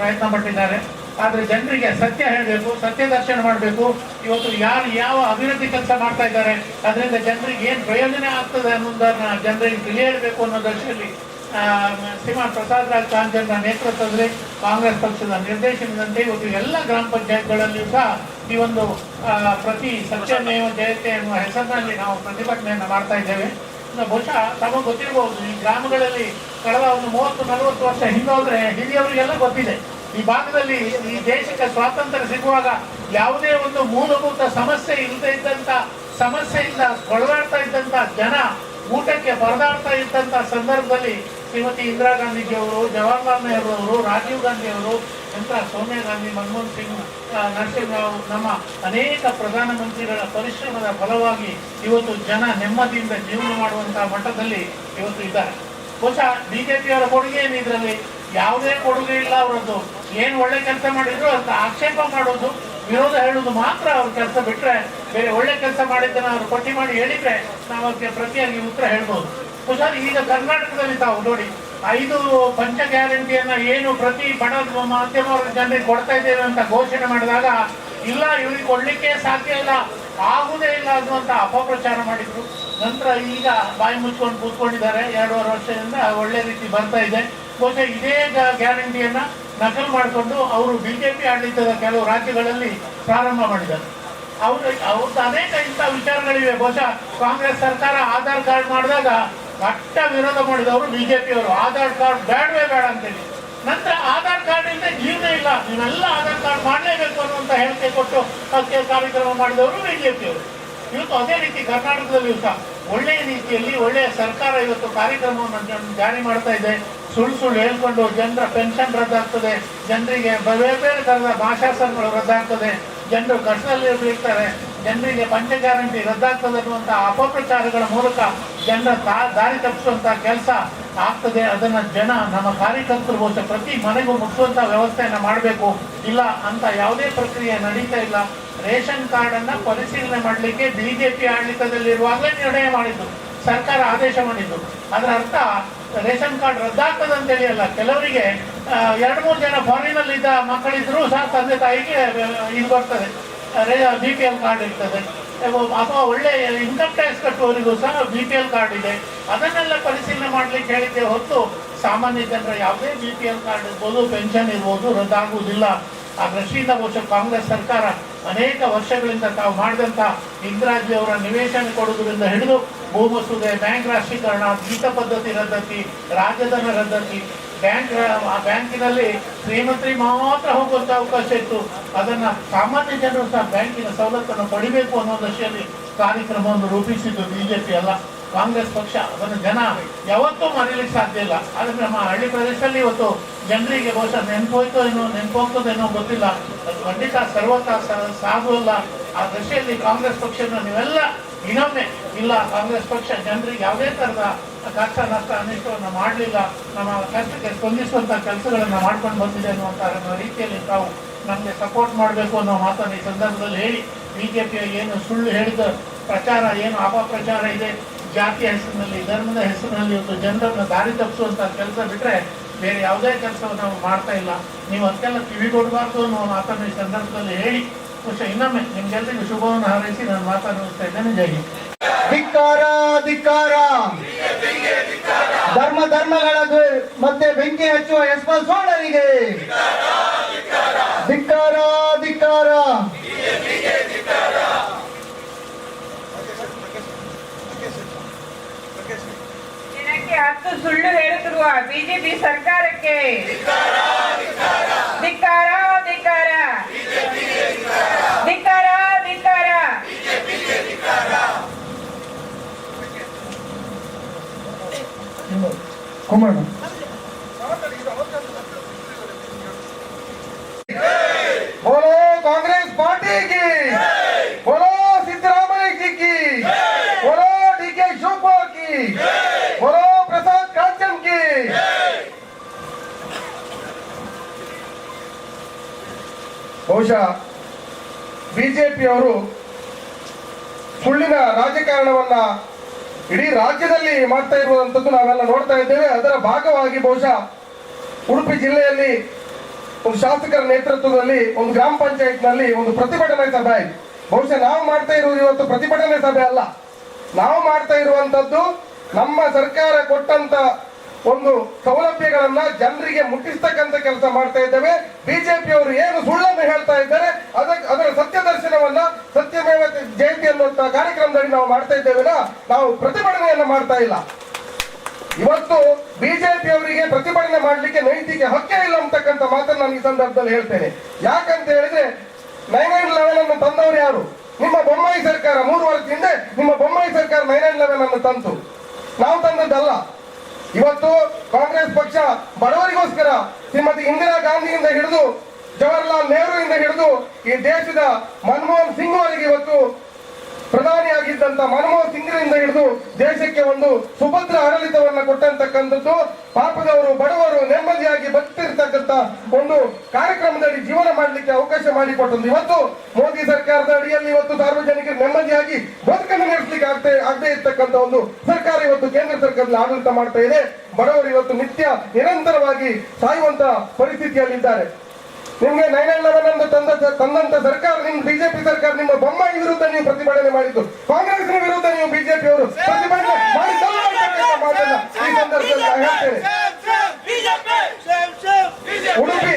ಪ್ರಯತ್ನ ಪಟ್ಟಿದ್ದಾರೆ. ಆದ್ರೆ ಜನರಿಗೆ ಸತ್ಯ ಹೇಳಬೇಕು, ಸತ್ಯ ದರ್ಶನ ಮಾಡಬೇಕು. ಇವತ್ತು ಯಾರು ಯಾವ ಅಭಿವೃದ್ಧಿ ಕೆಲಸ ಮಾಡ್ತಾ ಇದ್ದಾರೆ, ಅದರಿಂದ ಜನರಿಗೆ ಏನ್ ಪ್ರಯೋಜನ ಆಗ್ತದೆ ಅನ್ನೋದನ್ನ ಜನರಿಗೆ ತಿಳಿಯಬೇಕು ಅನ್ನೋ ದೃಷ್ಟಿಯಲ್ಲಿ ಶ್ರೀಮಾನ್ ಪ್ರಸಾದ್ ರಾಜ್ ಕಾಂಚನ್ರ ನೇತೃತ್ವದಲ್ಲಿ ಕಾಂಗ್ರೆಸ್ ಪಕ್ಷದ ನಿರ್ದೇಶನದಂತೆ ಇವತ್ತು ಎಲ್ಲ ಗ್ರಾಮ ಪಂಚಾಯತ್ಗಳಲ್ಲಿಯೂ ಸಹ ಈ ಒಂದು ಪ್ರತಿ ಸತ್ಯಮೇವ ಜಯತೆ ಎನ್ನುವ ಹೆಸರಿನಲ್ಲಿ ನಾವು ಪ್ರತಿಭಟನೆಯನ್ನು ಮಾಡ್ತಾ ಇದ್ದೇವೆ. ಬಹುಶಃ ತಮಗೆ ಗೊತ್ತಿರಬಹುದು ಈ ಗ್ರಾಮಗಳಲ್ಲಿ ಕಳೆದ ಒಂದು ಮೂವತ್ತು, ನಲವತ್ತು ವರ್ಷ ಹಿಂದೋದ್ರೆ ಹಿರಿಯವರಿಗೆಲ್ಲ ಗೊತ್ತಿದೆ. ಈ ಭಾಗದಲ್ಲಿ ಈ ದೇಶಕ್ಕೆ ಸ್ವಾತಂತ್ರ್ಯ ಸಿಗುವಾಗ ಯಾವುದೇ ಒಂದು ಮೂಲಭೂತ ಸಮಸ್ಯೆ ಇಲ್ಲದೆ ಇದ್ದಂತ ಸಮಸ್ಯೆಯಿಂದ ಕೊಳಲಾಡ್ತಾ ಇದ್ದಂತ ಜನ ಊಟಕ್ಕೆ ಪರದಾಡ್ತಾ ಇದ್ದಂತ ಸಂದರ್ಭದಲ್ಲಿ ಶ್ರೀಮತಿ ಇಂದಿರಾ ಗಾಂಧೀಜಿಯವರು, ಜವಾಹರ್ಲಾಲ್ ನೆಹರು ಅವರು, ರಾಜೀವ್ ಗಾಂಧಿ ಅವರು ನಂತರ ಸೋನಿಯಾ ಗಾಂಧಿ, ಮನಮೋಹನ್ ಸಿಂಗ್ ನರಸಿಂಹ ನರಸಿಂಹರಾವ್ ನಮ್ಮ ಅನೇಕ ಪ್ರಧಾನಮಂತ್ರಿಗಳ ಪರಿಶ್ರಮದ ಫಲವಾಗಿ ಇವತ್ತು ಜನ ನೆಮ್ಮದಿಯಿಂದ ಜೀವನ ಮಾಡುವಂತಹ ಮಟ್ಟದಲ್ಲಿ ಇವತ್ತು ಇದ್ದಾರೆ. ಬಹುಶಃ ಬಿಜೆಪಿಯವರ ಕೊಡುಗೆ ಏನಿದ್ರಲ್ಲಿ ಯಾವುದೇ ಕೊಡುಗೆ ಇಲ್ಲ ಅವರದ್ದು. ಏನು ಒಳ್ಳೆ ಕೆಲಸ ಮಾಡಿದ್ರು ಅಂತ ಆಕ್ಷೇಪ ಮಾಡೋದು, ವಿರೋಧ ಹೇಳೋದು ಮಾತ್ರ ಅವ್ರ ಕೆಲಸ ಬಿಟ್ರೆ, ಬೇರೆ ಒಳ್ಳೆ ಕೆಲಸ ಮಾಡಿದ್ದನ್ನ ಅವ್ರು ಪಟ್ಟಿ ಮಾಡಿ ಹೇಳಿದ್ರೆ ನಾವು ಅದಕ್ಕೆ ಪ್ರತಿಯಾಗಿ ಉತ್ತರ ಹೇಳ್ಬೋದು. ಬಹುಶಃ ಈಗ ಕರ್ನಾಟಕದಲ್ಲಿ ತಾವು ನೋಡಿ, ಐದು ಪಂಚ ಗ್ಯಾರಂಟಿಯನ್ನ ಏನು ಪ್ರತಿ ಬಡ ಮಾಧ್ಯಮ ಜನರಿಗೆ ಕೊಡ್ತಾ ಇದ್ದೇವೆ ಅಂತ ಘೋಷಣೆ ಮಾಡಿದಾಗ, ಇಲ್ಲ, ಇವ್ರಿಗೆ ಕೊಡ್ಲಿಕ್ಕೆ ಸಾಧ್ಯ ಇಲ್ಲ, ಆಗುದೇ ಇಲ್ಲ ಅನ್ನುವಂತ ಅಪಪ್ರಚಾರ ಮಾಡಿದ್ರು. ನಂತರ ಈಗ ಬಾಯಿ ಮುಚ್ಕೊಂಡು ಕೂತ್ಕೊಂಡಿದ್ದಾರೆ ಎರಡೂವರೆ ವರ್ಷದಿಂದ ಒಳ್ಳೆ ರೀತಿ ಬರ್ತಾ ಇದೆ. ಬಹುಶಃ ಇದೇ ಗ್ಯಾರಂಟಿಯನ್ನ ನಕಲು ಮಾಡಿಕೊಂಡು ಅವರು ಬಿಜೆಪಿ ಆಡಳಿತದ ಕೆಲವು ರಾಜ್ಯಗಳಲ್ಲಿ ಪ್ರಾರಂಭ ಮಾಡಿದ್ದಾರೆ. ಅವ್ರ ಅವ್ರದ್ದು ಅನೇಕ ಇಂಥ ವಿಚಾರಗಳಿವೆ. ಬಹುಶಃ ಕಾಂಗ್ರೆಸ್ ಸರ್ಕಾರ ಆಧಾರ್ ಕಾರ್ಡ್ ಮಾಡಿದಾಗ ಕಟ್ಟ ವಿರೋಧ ಮಾಡಿದವರು ಪಿಯವರು ಆಧಾರ್ ಕಾರ್ಡ್ ಬೇಡವೇ ಬೇಡ ಅಂತೇಳಿ. ನಂತರ ಆಧಾರ್ ಕಾರ್ಡ್ ಇಂದ ಜೀವನ ಇಲ್ಲ. ನೀವೆಲ್ಲ ಆಧಾರ್ ಕಾರ್ಡ್ ಮಾಡಲೇಬೇಕು ಅನ್ನುವಂಥ ಹೇಳಿಕೆ ಕೊಟ್ಟು ಅದಕ್ಕೆ ಕಾರ್ಯಕ್ರಮ ಮಾಡಿದವರು ಬಿಜೆಪಿಯವರು. ಇವತ್ತು ಅದೇ ರೀತಿ ಕರ್ನಾಟಕದಲ್ಲಿ ಸಹ ಒಳ್ಳೆಯ ರೀತಿಯಲ್ಲಿ ಒಳ್ಳೆಯ ಸರ್ಕಾರ ಇವತ್ತು ಕಾರ್ಯಕ್ರಮವನ್ನು ಜಾರಿ ಮಾಡ್ತಾ ಇದೆ. ಸುಳ್ಳು ಸುಳ್ಳು ಹೇಳ್ಕೊಂಡು ಜನರ ಪೆನ್ಷನ್ ರದ್ದಾಗ್ತದೆ. ಜನರಿಗೆ ಬೇರೆ ಬೇರೆ ತರದ ಭಾಷಾಸನಗಳು ರದ್ದಾಗ್ತದೆ. ಜನರು ಕಷ್ಟದಲ್ಲಿ ಬೀಳ್ತಾರೆ ಜನರಿಗೆ ಪಂಚ ಗ್ಯಾರಂಟಿ ರದ್ದಾಗ್ತದೆ ಅನ್ನುವಂಥ ಅಪಪ್ರಚಾರಗಳ ಮೂಲಕ ಜನರ ದಾರಿ ತಪ್ಪಿಸುವಂಥ ಕೆಲಸ ಆಗ್ತದೆ. ಅದನ್ನ ಜನ, ನಮ್ಮ ಕಾರ್ಯಕರ್ತರು ಬಹುಶಃ ಪ್ರತಿ ಮನೆಗೂ ಮುಟ್ಟುವಂತ ವ್ಯವಸ್ಥೆಯನ್ನು ಮಾಡಬೇಕು. ಇಲ್ಲ ಅಂತ ಯಾವುದೇ ಪ್ರಕ್ರಿಯೆ ನಡೀತಾ ಇಲ್ಲ. ರೇಷನ್ ಕಾರ್ಡ್ ಅನ್ನ ಪರಿಶೀಲನೆ ಮಾಡಲಿಕ್ಕೆ ಬಿಜೆಪಿ ಆಡಳಿತದಲ್ಲಿರುವಾಗಲೇ ನಿರ್ಣಯ ಮಾಡಿದ್ದು. ಸರ್ಕಾರ ಆದೇಶ ಮಾಡಿದ್ದು. ಅದರ ಅರ್ಥ, ರೇಷನ್ ಕಾರ್ಡ್ ರದ್ದಾಗ್ತದೆ ಅಂತೇಳಿ ಅಲ್ಲ ಕೆಲವರಿಗೆ ಎರಡು ಮೂರು ಜನ ಫಾರಿನಲ್ಲಿ ಇದ್ದ ಮಕ್ಕಳಿದ್ರು ಸಹ ತಂದೆ ತಾಯಿಗೆ ಇದು ಬರ್ತದೆ. ಬಿ ಪಿ ಎಲ್ ಕಾರ್ಡ್ ಇರ್ತದೆ. ಅಥವಾ ಒಳ್ಳೆ ಇನ್ಕಮ್ ಟ್ಯಾಕ್ಸ್ ಕಟ್ಟುವವರಿಗೂ ಸಹ ಬಿ ಪಿ ಎಲ್ ಕಾರ್ಡ್ ಇದೆ. ಅದನ್ನೆಲ್ಲ ಪರಿಶೀಲನೆ ಮಾಡಲಿಕ್ಕೆ ಹೇಳಿದ್ದೆ ಹೊತ್ತು ಸಾಮಾನ್ಯ ಜನರ ಯಾವುದೇ ಬಿ ಪಿ ಎಲ್ ಕಾರ್ಡ್ ಇರ್ಬೋದು ಪೆನ್ಷನ್ ಇರ್ಬೋದು, ರದ್ದಾಗುವುದಿಲ್ಲ. ಆ ದೃಷ್ಟಿಯಿಂದ ಬಹುಶಃ ಕಾಂಗ್ರೆಸ್ ಸರ್ಕಾರ ಅನೇಕ ವರ್ಷಗಳಿಂದ ತಾವು ಮಾಡಿದಂಥ ಇಂದಿರಾಜಿ ಅವರ ನಿವೇಶನ ಕೊಡುವುದರಿಂದ ಹಿಡಿದು ಭೂ ಮಸೂದೆ ಬ್ಯಾಂಕ್ ರಾಷ್ಟ್ರೀಕರಣ ಗೀತ ಪದ್ಧತಿ ರದ್ದತಿ, ರಾಜಧನ ರದ್ದತಿ ಬ್ಯಾಂಕ್, ಆ ಬ್ಯಾಂಕಿನಲ್ಲಿ ಶ್ರೀಮಂತರಿ ಮಾತ್ರ ಹೋಗುವಂತ ಅವಕಾಶ ಇತ್ತು. ಅದನ್ನ ಸಾಮಾನ್ಯ ಜನರು ಸಹ ಬ್ಯಾಂಕಿನ ಸವಲತ್ತನ್ನು ಪಡಿಬೇಕು ಅನ್ನೋ ದೃಷ್ಟಿಯಲ್ಲಿ ಕಾರ್ಯಕ್ರಮವನ್ನು ರೂಪಿಸಿದ್ದು ಬಿಜೆಪಿ ಅಲ್ಲ. ಕಾಂಗ್ರೆಸ್ ಪಕ್ಷ, ಅದನ್ನು ಜನ ಯಾವತ್ತೂ ಮರೀಲಿಕ್ಕೆ ಸಾಧ್ಯ ಇಲ್ಲ. ಆದ್ರೆ ನಮ್ಮ ಹಳ್ಳಿ ಪ್ರದೇಶದಲ್ಲಿ ಇವತ್ತು ಜನರಿಗೆ ಬಹುಶಃ ನೆನಪೋಯ್ತೋ ಏನೋ ನೆನಪೋಗ್ತದೇನೋ ಗೊತ್ತಿಲ್ಲ. ಅದು ಖಂಡಿತ ಸರ್ವತಾ ಸಾಗುವಲ್ಲ ಆ ದೃಷ್ಟಿಯಲ್ಲಿ ಕಾಂಗ್ರೆಸ್ ಪಕ್ಷನ ನೀವೆಲ್ಲ ಇನ್ನೊಮ್ಮೆ ಇಲ್ಲ. ಕಾಂಗ್ರೆಸ್ ಪಕ್ಷ ಜನರಿಗೆ ಯಾವುದೇ ತರದ ಕಷ್ಟ ನಷ್ಟ ಅನಿಷ್ಟವನ್ನು ಮಾಡಲಿಲ್ಲ. ನಮ್ಮ ಕಷ್ಟಕ್ಕೆ ಸ್ಪಂದಿಸುವಂಥ ಕೆಲಸಗಳನ್ನು ಮಾಡ್ಕೊಂಡು ಬಂದಿದೆ ಅನ್ನುವಂತ ರೀತಿಯಲ್ಲಿ ತಾವು ನಮಗೆ ಸಪೋರ್ಟ್ ಮಾಡಬೇಕು ಅನ್ನೋ ಮಾತನ್ನು ಈ ಸಂದರ್ಭದಲ್ಲಿ ಹೇಳಿ ಬಿಜೆಪಿಯ ಏನು ಸುಳ್ಳು ಹೇಳಿದ ಪ್ರಚಾರ, ಏನು ಅಪಪ್ರಚಾರ ಇದೆ ಜಾತಿಯ ಹೆಸರಿನಲ್ಲಿ, ಧರ್ಮದ ಹೆಸರಿನಲ್ಲಿ ಒಂದು ಜನರನ್ನು ದಾರಿ ತಪ್ಪಿಸುವಂಥ ಕೆಲಸ ಬಿಟ್ಟರೆ ಬೇರೆ ಯಾವುದೇ ಕೆಲಸವನ್ನು ನಾವು ಮಾಡ್ತಾ ಇಲ್ಲ. ನೀವು ಅದಕ್ಕೆಲ್ಲ ಕಿವಿ ಕೊಡಬಾರ್ದು ಅನ್ನೋ ಮಾತನ್ನು ಈ ಸಂದರ್ಭದಲ್ಲಿ ಹೇಳಿ, ಬಹುಶಃ ಇನ್ನೊಮ್ಮೆ ನಿಮ್ಗೆಲ್ಲರಿಗೂ ಶುಭವನ್ನು ಹಾರೈಸಿ ನಾನು ಮಾತನಾಡ್ತಾ ಇದ್ದೇನೆ. ಜೈ. ಧಿಕ್ಕಾರ ಧಿಕ್ಕಾರ ಧರ್ಮ ಧರ್ಮಗಳ ಮತ್ತೆ ಬೆಂಕಿ ಹಚ್ಚುವ ಯಶ್ವಂತ್ ಸೋಳರಿಗೆ ಧಿಕ್ಕಾರ ಧಿಕ್ಕಾರ ಹತ್ತು ಸುಳ್ಳು ಹೇಳುತ್ತಿರುವ ಬಿಜೆಪಿ ಸರ್ಕಾರಕ್ಕೆ. ಧಿಕ್ಕಾರ ಧಿಕ್ಕಾರ ಧಿಕ್ಕಾರ కుమ్మరడం. బోలో కాంగ్రెస్ పార్టీకి బోలో సిద్ధరామయ్యకి బోలో డికే షూపోకి బోలో ప్రసాద్ కాంచన్కి. బహుశా ಬಿಜೆಪಿಯವರು ಸುಳ್ಳಿನ ರಾಜಕಾರಣವನ್ನ ಇಡೀ ರಾಜ್ಯದಲ್ಲಿ ಮಾಡ್ತಾ ಇರುವಂತದ್ದು ನಾವೆಲ್ಲ ನೋಡ್ತಾ ಇದ್ದೇವೆ. ಅದರ ಭಾಗವಾಗಿ ಬಹುಶಃ ಉಡುಪಿ ಜಿಲ್ಲೆಯಲ್ಲಿ ಒಂದು ಶಾಸಕರ ನೇತೃತ್ವದಲ್ಲಿ ಒಂದು ಗ್ರಾಮ ಪಂಚಾಯತ್ನಲ್ಲಿ ಒಂದು ಪ್ರತಿಭಟನೆ ಸಭೆ ಆಯ್ತು. ಬಹುಶಃ ನಾವು ಮಾಡ್ತಾ ಇರುವುದು ಇವತ್ತು ಪ್ರತಿಭಟನೆ ಸಭೆ ಅಲ್ಲ. ನಾವು ಮಾಡ್ತಾ ಇರುವಂತದ್ದು ನಮ್ಮ ಸರ್ಕಾರ ಕೊಟ್ಟಂತ ಒಂದು ಸೌಲಭ್ಯಗಳನ್ನ ಜನರಿಗೆ ಮುಟ್ಟಿಸ್ತಕ್ಕಂಥ ಕೆಲಸ ಮಾಡ್ತಾ ಇದ್ದೇವೆ. ಬಿಜೆಪಿ ಅವರು ಏನು ಸುಳ್ಳನ್ನು ಹೇಳ್ತಾ ಇದ್ದಾರೆ ಅದಕ್ಕೆ ಅದರ ಸತ್ಯ ದರ್ಶನವನ್ನ ಸತ್ಯಮೇವ ಜಯಂತಿ ಅನ್ನುವಂತ ಕಾರ್ಯಕ್ರಮದಲ್ಲಿ ನಾವು ಮಾಡ್ತಾ ಇದ್ದೇವೆ ನಾವು ಪ್ರತಿಭಟನೆಯನ್ನು ಮಾಡ್ತಾ ಇಲ್ಲ. ಇವತ್ತು ಬಿಜೆಪಿ ಅವರಿಗೆ ಪ್ರತಿಭಟನೆ ಮಾಡಲಿಕ್ಕೆ ನೈತಿಕ ಹಕ್ಕೇ ಇಲ್ಲ ಅಂತಕ್ಕಂಥ ಮಾತನ್ನು ನಾನು ಈ ಸಂದರ್ಭದಲ್ಲಿ ಹೇಳ್ತೇನೆ. ಯಾಕಂತ ಹೇಳಿದ್ರೆ ನೈನ್ ನೈನ್ ಲೆವೆನ್ ಅನ್ನು ತಂದವರು ಯಾರು? ನಿಮ್ಮ ಬೊಮ್ಮಾಯಿ ಸರ್ಕಾರ ಮೂರು ವರ್ಷದಿಂದ ನಿಮ್ಮ ಬೊಮ್ಮಾಯಿ ಸರ್ಕಾರ ನೈನ್ ನೈನ್ ಲೆವೆನ್ ಅನ್ನು ತಂತು. ನಾವು ತಂದದ್ದಲ್ಲ. ಇವತ್ತು ಕಾಂಗ್ರೆಸ್ ಪಕ್ಷ ಬಡವರಿಗೋಸ್ಕರ ಶ್ರೀಮತಿ ಇಂದಿರಾ ಗಾಂಧಿಯಿಂದ ಹಿಡಿದು ಜವಾಹರ್ಲಾಲ್ ಇಂದ ಹಿಡಿದು ಈ ದೇಶದ ಮನಮೋಹನ್ ಸಿಂಗ್ ಅವರಿಗೆ ಇವತ್ತು ಪ್ರಧಾನಿಯಾಗಿದ್ದಂತ ಮನಮೋಹನ್ ಸಿಂಗ್ರಿಂದ ಹಿಡಿದು ದೇಶಕ್ಕೆ ಒಂದು ಸುಭದ್ರ ಆಡಳಿತವನ್ನ ಕೊಟ್ಟಂತಕ್ಕಂಥದ್ದು ಪಾಪದವರು, ಬಡವರು, ನೆಮ್ಮದಿಯಾಗಿ ಬದುಕ್ತಿರ್ತಕ್ಕಂಥ ಒಂದು ಕಾರ್ಯಕ್ರಮದಲ್ಲಿ ಜೀವನ ಮಾಡಲಿಕ್ಕೆ ಅವಕಾಶ ಮಾಡಿಕೊಟ್ಟದ್ದು ಇವತ್ತು ಮೋದಿ ಸರ್ಕಾರದ ಅಡಿಯಲ್ಲಿ ಇವತ್ತು ಸಾರ್ವಜನಿಕರು ನೆಮ್ಮದಿಯಾಗಿ ಬದುಕನ್ನು ನಡೆಸಲಿಕ್ಕೆ ಆಗ್ತಾ, ಆಗದೆ ಇರ್ತಕ್ಕಂಥ ಒಂದು ಸರ್ಕಾರ ಇವತ್ತು ಕೇಂದ್ರ ಸರ್ಕಾರದಲ್ಲಿ ಆಡಳಿತ ಮಾಡ್ತಾ ಇದೆ. ಬಡವರು ಇವತ್ತು ನಿತ್ಯ ನಿರಂತರವಾಗಿ ಸಾಯುವಂತ ಪರಿಸ್ಥಿತಿಯಲ್ಲಿದ್ದಾರೆ. ನಿಮ್ಗೆ ನೈನ್ ಲೆವೆನ್ ಅನ್ನು ತಂದ ತಂದಂತ ಸರ್ಕಾರ ನಿಮ್ ಬಿಜೆಪಿ ಸರ್ಕಾರ ನಿಮ್ಮ ಬೊಮ್ಮಾಯಿ ವಿರುದ್ಧ ನೀವು ಪ್ರತಿಭಟನೆ ಮಾಡಿದ್ದು. ಕಾಂಗ್ರೆಸ್ನ ವಿರುದ್ಧ ನೀವು ಬಿಜೆಪಿ ಅವರು ಪ್ರತಿಭಟನೆ ಮಾಡಿದ್ದಲ್ಲ ಅಂತಕ್ಕಂಥ ಮಾತನ್ನ ಈ ಸಂದರ್ಭದಲ್ಲಿ ನಾನು ಹೇಳ್ತೇನೆ. ಉಡುಪಿ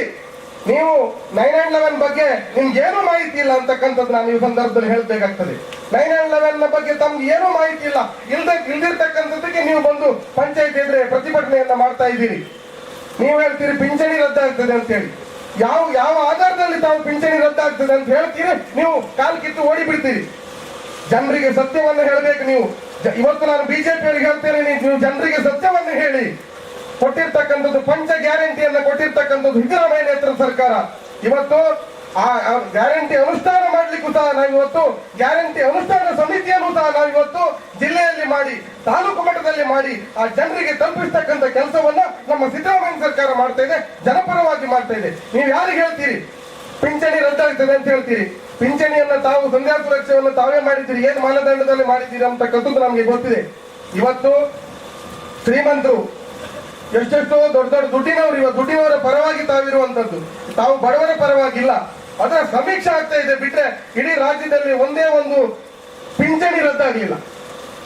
ನೀವು ನೈನ್ ಆ್ಯಂಡ್ ಲೆವೆನ್ ಬಗ್ಗೆ ನಿಮ್ಗೆ ಏನು ಮಾಹಿತಿ ಇಲ್ಲ ಅಂತಕ್ಕಂಥದ್ದು ನಾನು ಈ ಸಂದರ್ಭದಲ್ಲಿ ಹೇಳ್ಬೇಕಾಗ್ತದೆ. ನೈನ್ ಆ್ಯಂಡ್ ಲೆವೆನ್ನ ಬಗ್ಗೆ ತಮ್ಗೆ ಏನು ಮಾಹಿತಿ ಇಲ್ಲ. ಇಲ್ದ ಇಲ್ದಿರ್ತಕ್ಕಂಥದ್ದಕ್ಕೆ ನೀವು ಬಂದು ಪಂಚಾಯತ್ ಎದುರೆ ಪ್ರತಿಭಟನೆಯನ್ನ ಮಾಡ್ತಾ ಇದ್ದೀರಿ. ನೀವು ಹೇಳ್ತೀರಿ ಪಿಂಚಣಿ ರದ್ದಾಗ್ತದೆ ಅಂತ ಹೇಳಿ ಯಾವ ಯಾವ ಆಧಾರದಲ್ಲಿ ತಾವು ಪಿಂಚಣಿ ರದ್ದಾಗ್ತದೆ ಅಂತ ಹೇಳ್ತೀರಿ? ನೀವು ಕಾಲು ಕಿತ್ತು ಓಡಿ ಬಿಡ್ತೀರಿ ಜನರಿಗೆ ಸತ್ಯವನ್ನು ಹೇಳಬೇಕು ನೀವು. ಇವತ್ತು ನಾನು ಬಿಜೆಪಿ ಅವರಿಗೆ ಹೇಳ್ತೇನೆ ನೀವು ಜನರಿಗೆ ಸತ್ಯವನ್ನು ಹೇಳಿ. ಕೊಟ್ಟಿರ್ತಕ್ಕಂಥದ್ದು ಪಂಚ ಗ್ಯಾರಂಟಿಯನ್ನ ಕೊಟ್ಟಿರ್ತಕ್ಕಂಥದ್ದು ಸಿದ್ದರಾಮಯ್ಯ ನೇತೃತ್ವ ಸರ್ಕಾರ. ಇವತ್ತು ಆ ಗ್ಯಾರಂಟಿ ಅನುಷ್ಠಾನ ಮಾಡಲಿಕ್ಕೂ ಸಹ ನಾವಿವತ್ತು ಗ್ಯಾರಂಟಿ ಅನುಷ್ಠಾನ ಸಮಿತಿಯನ್ನು ಸಹ ನಾವಿವತ್ತು ಜಿಲ್ಲೆಯಲ್ಲಿ ಮಾಡಿ, ತಾಲೂಕು ಮಟ್ಟದಲ್ಲಿ ಮಾಡಿ, ಆ ಜನರಿಗೆ ತಲುಪಿಸ್ತಕ್ಕಂಥ ಕೆಲಸವನ್ನ ನಮ್ಮ ಸಿದ್ದರಾಮಯ್ಯ ಸರ್ಕಾರ ಮಾಡ್ತಾ ಇದೆ, ಜನಪರವಾಗಿ ಮಾಡ್ತಾ ಇದೆ. ನೀವು ಯಾರಿಗೆ ಹೇಳ್ತೀರಿ? ಪಿಂಚಣಿ ರದ್ದಾಗ್ತದೆ ಅಂತ ಹೇಳ್ತೀರಿ. ಪಿಂಚಣಿಯನ್ನ ತಾವು ಸಂಧ್ಯಾ ಸುರಕ್ಷೆಯನ್ನು ತಾವೇ ಮಾಡಿದ್ದೀರಿ, ಏನ್ ಮಾನದಂಡದಲ್ಲಿ ಮಾಡಿದ್ದೀರಿ ಅಂತಕ್ಕಂಥದ್ದು ನಮಗೆ ಗೊತ್ತಿದೆ. ಇವತ್ತು ಶ್ರೀಮಂತರು, ಎಷ್ಟೆಷ್ಟೋ ದೊಡ್ಡ ದೊಡ್ಡ ದುಡ್ಡಿನವರು, ಇವ ದುಡ್ಡಿನವರ ಪರವಾಗಿ ತಾವಿರುವಂತದ್ದು ತಾವು ಬಡವರ ಪರವಾಗಿಲ್ಲ. ಅದರ ಸಮೀಕ್ಷೆ ಆಗ್ತಾ ಇದೆ ಬಿಟ್ರೆ ಇಡೀ ರಾಜ್ಯದಲ್ಲಿ ಒಂದೇ ಒಂದು ಪಿಂಚಣಿ ರದ್ದಾಗಲಿಲ್ಲ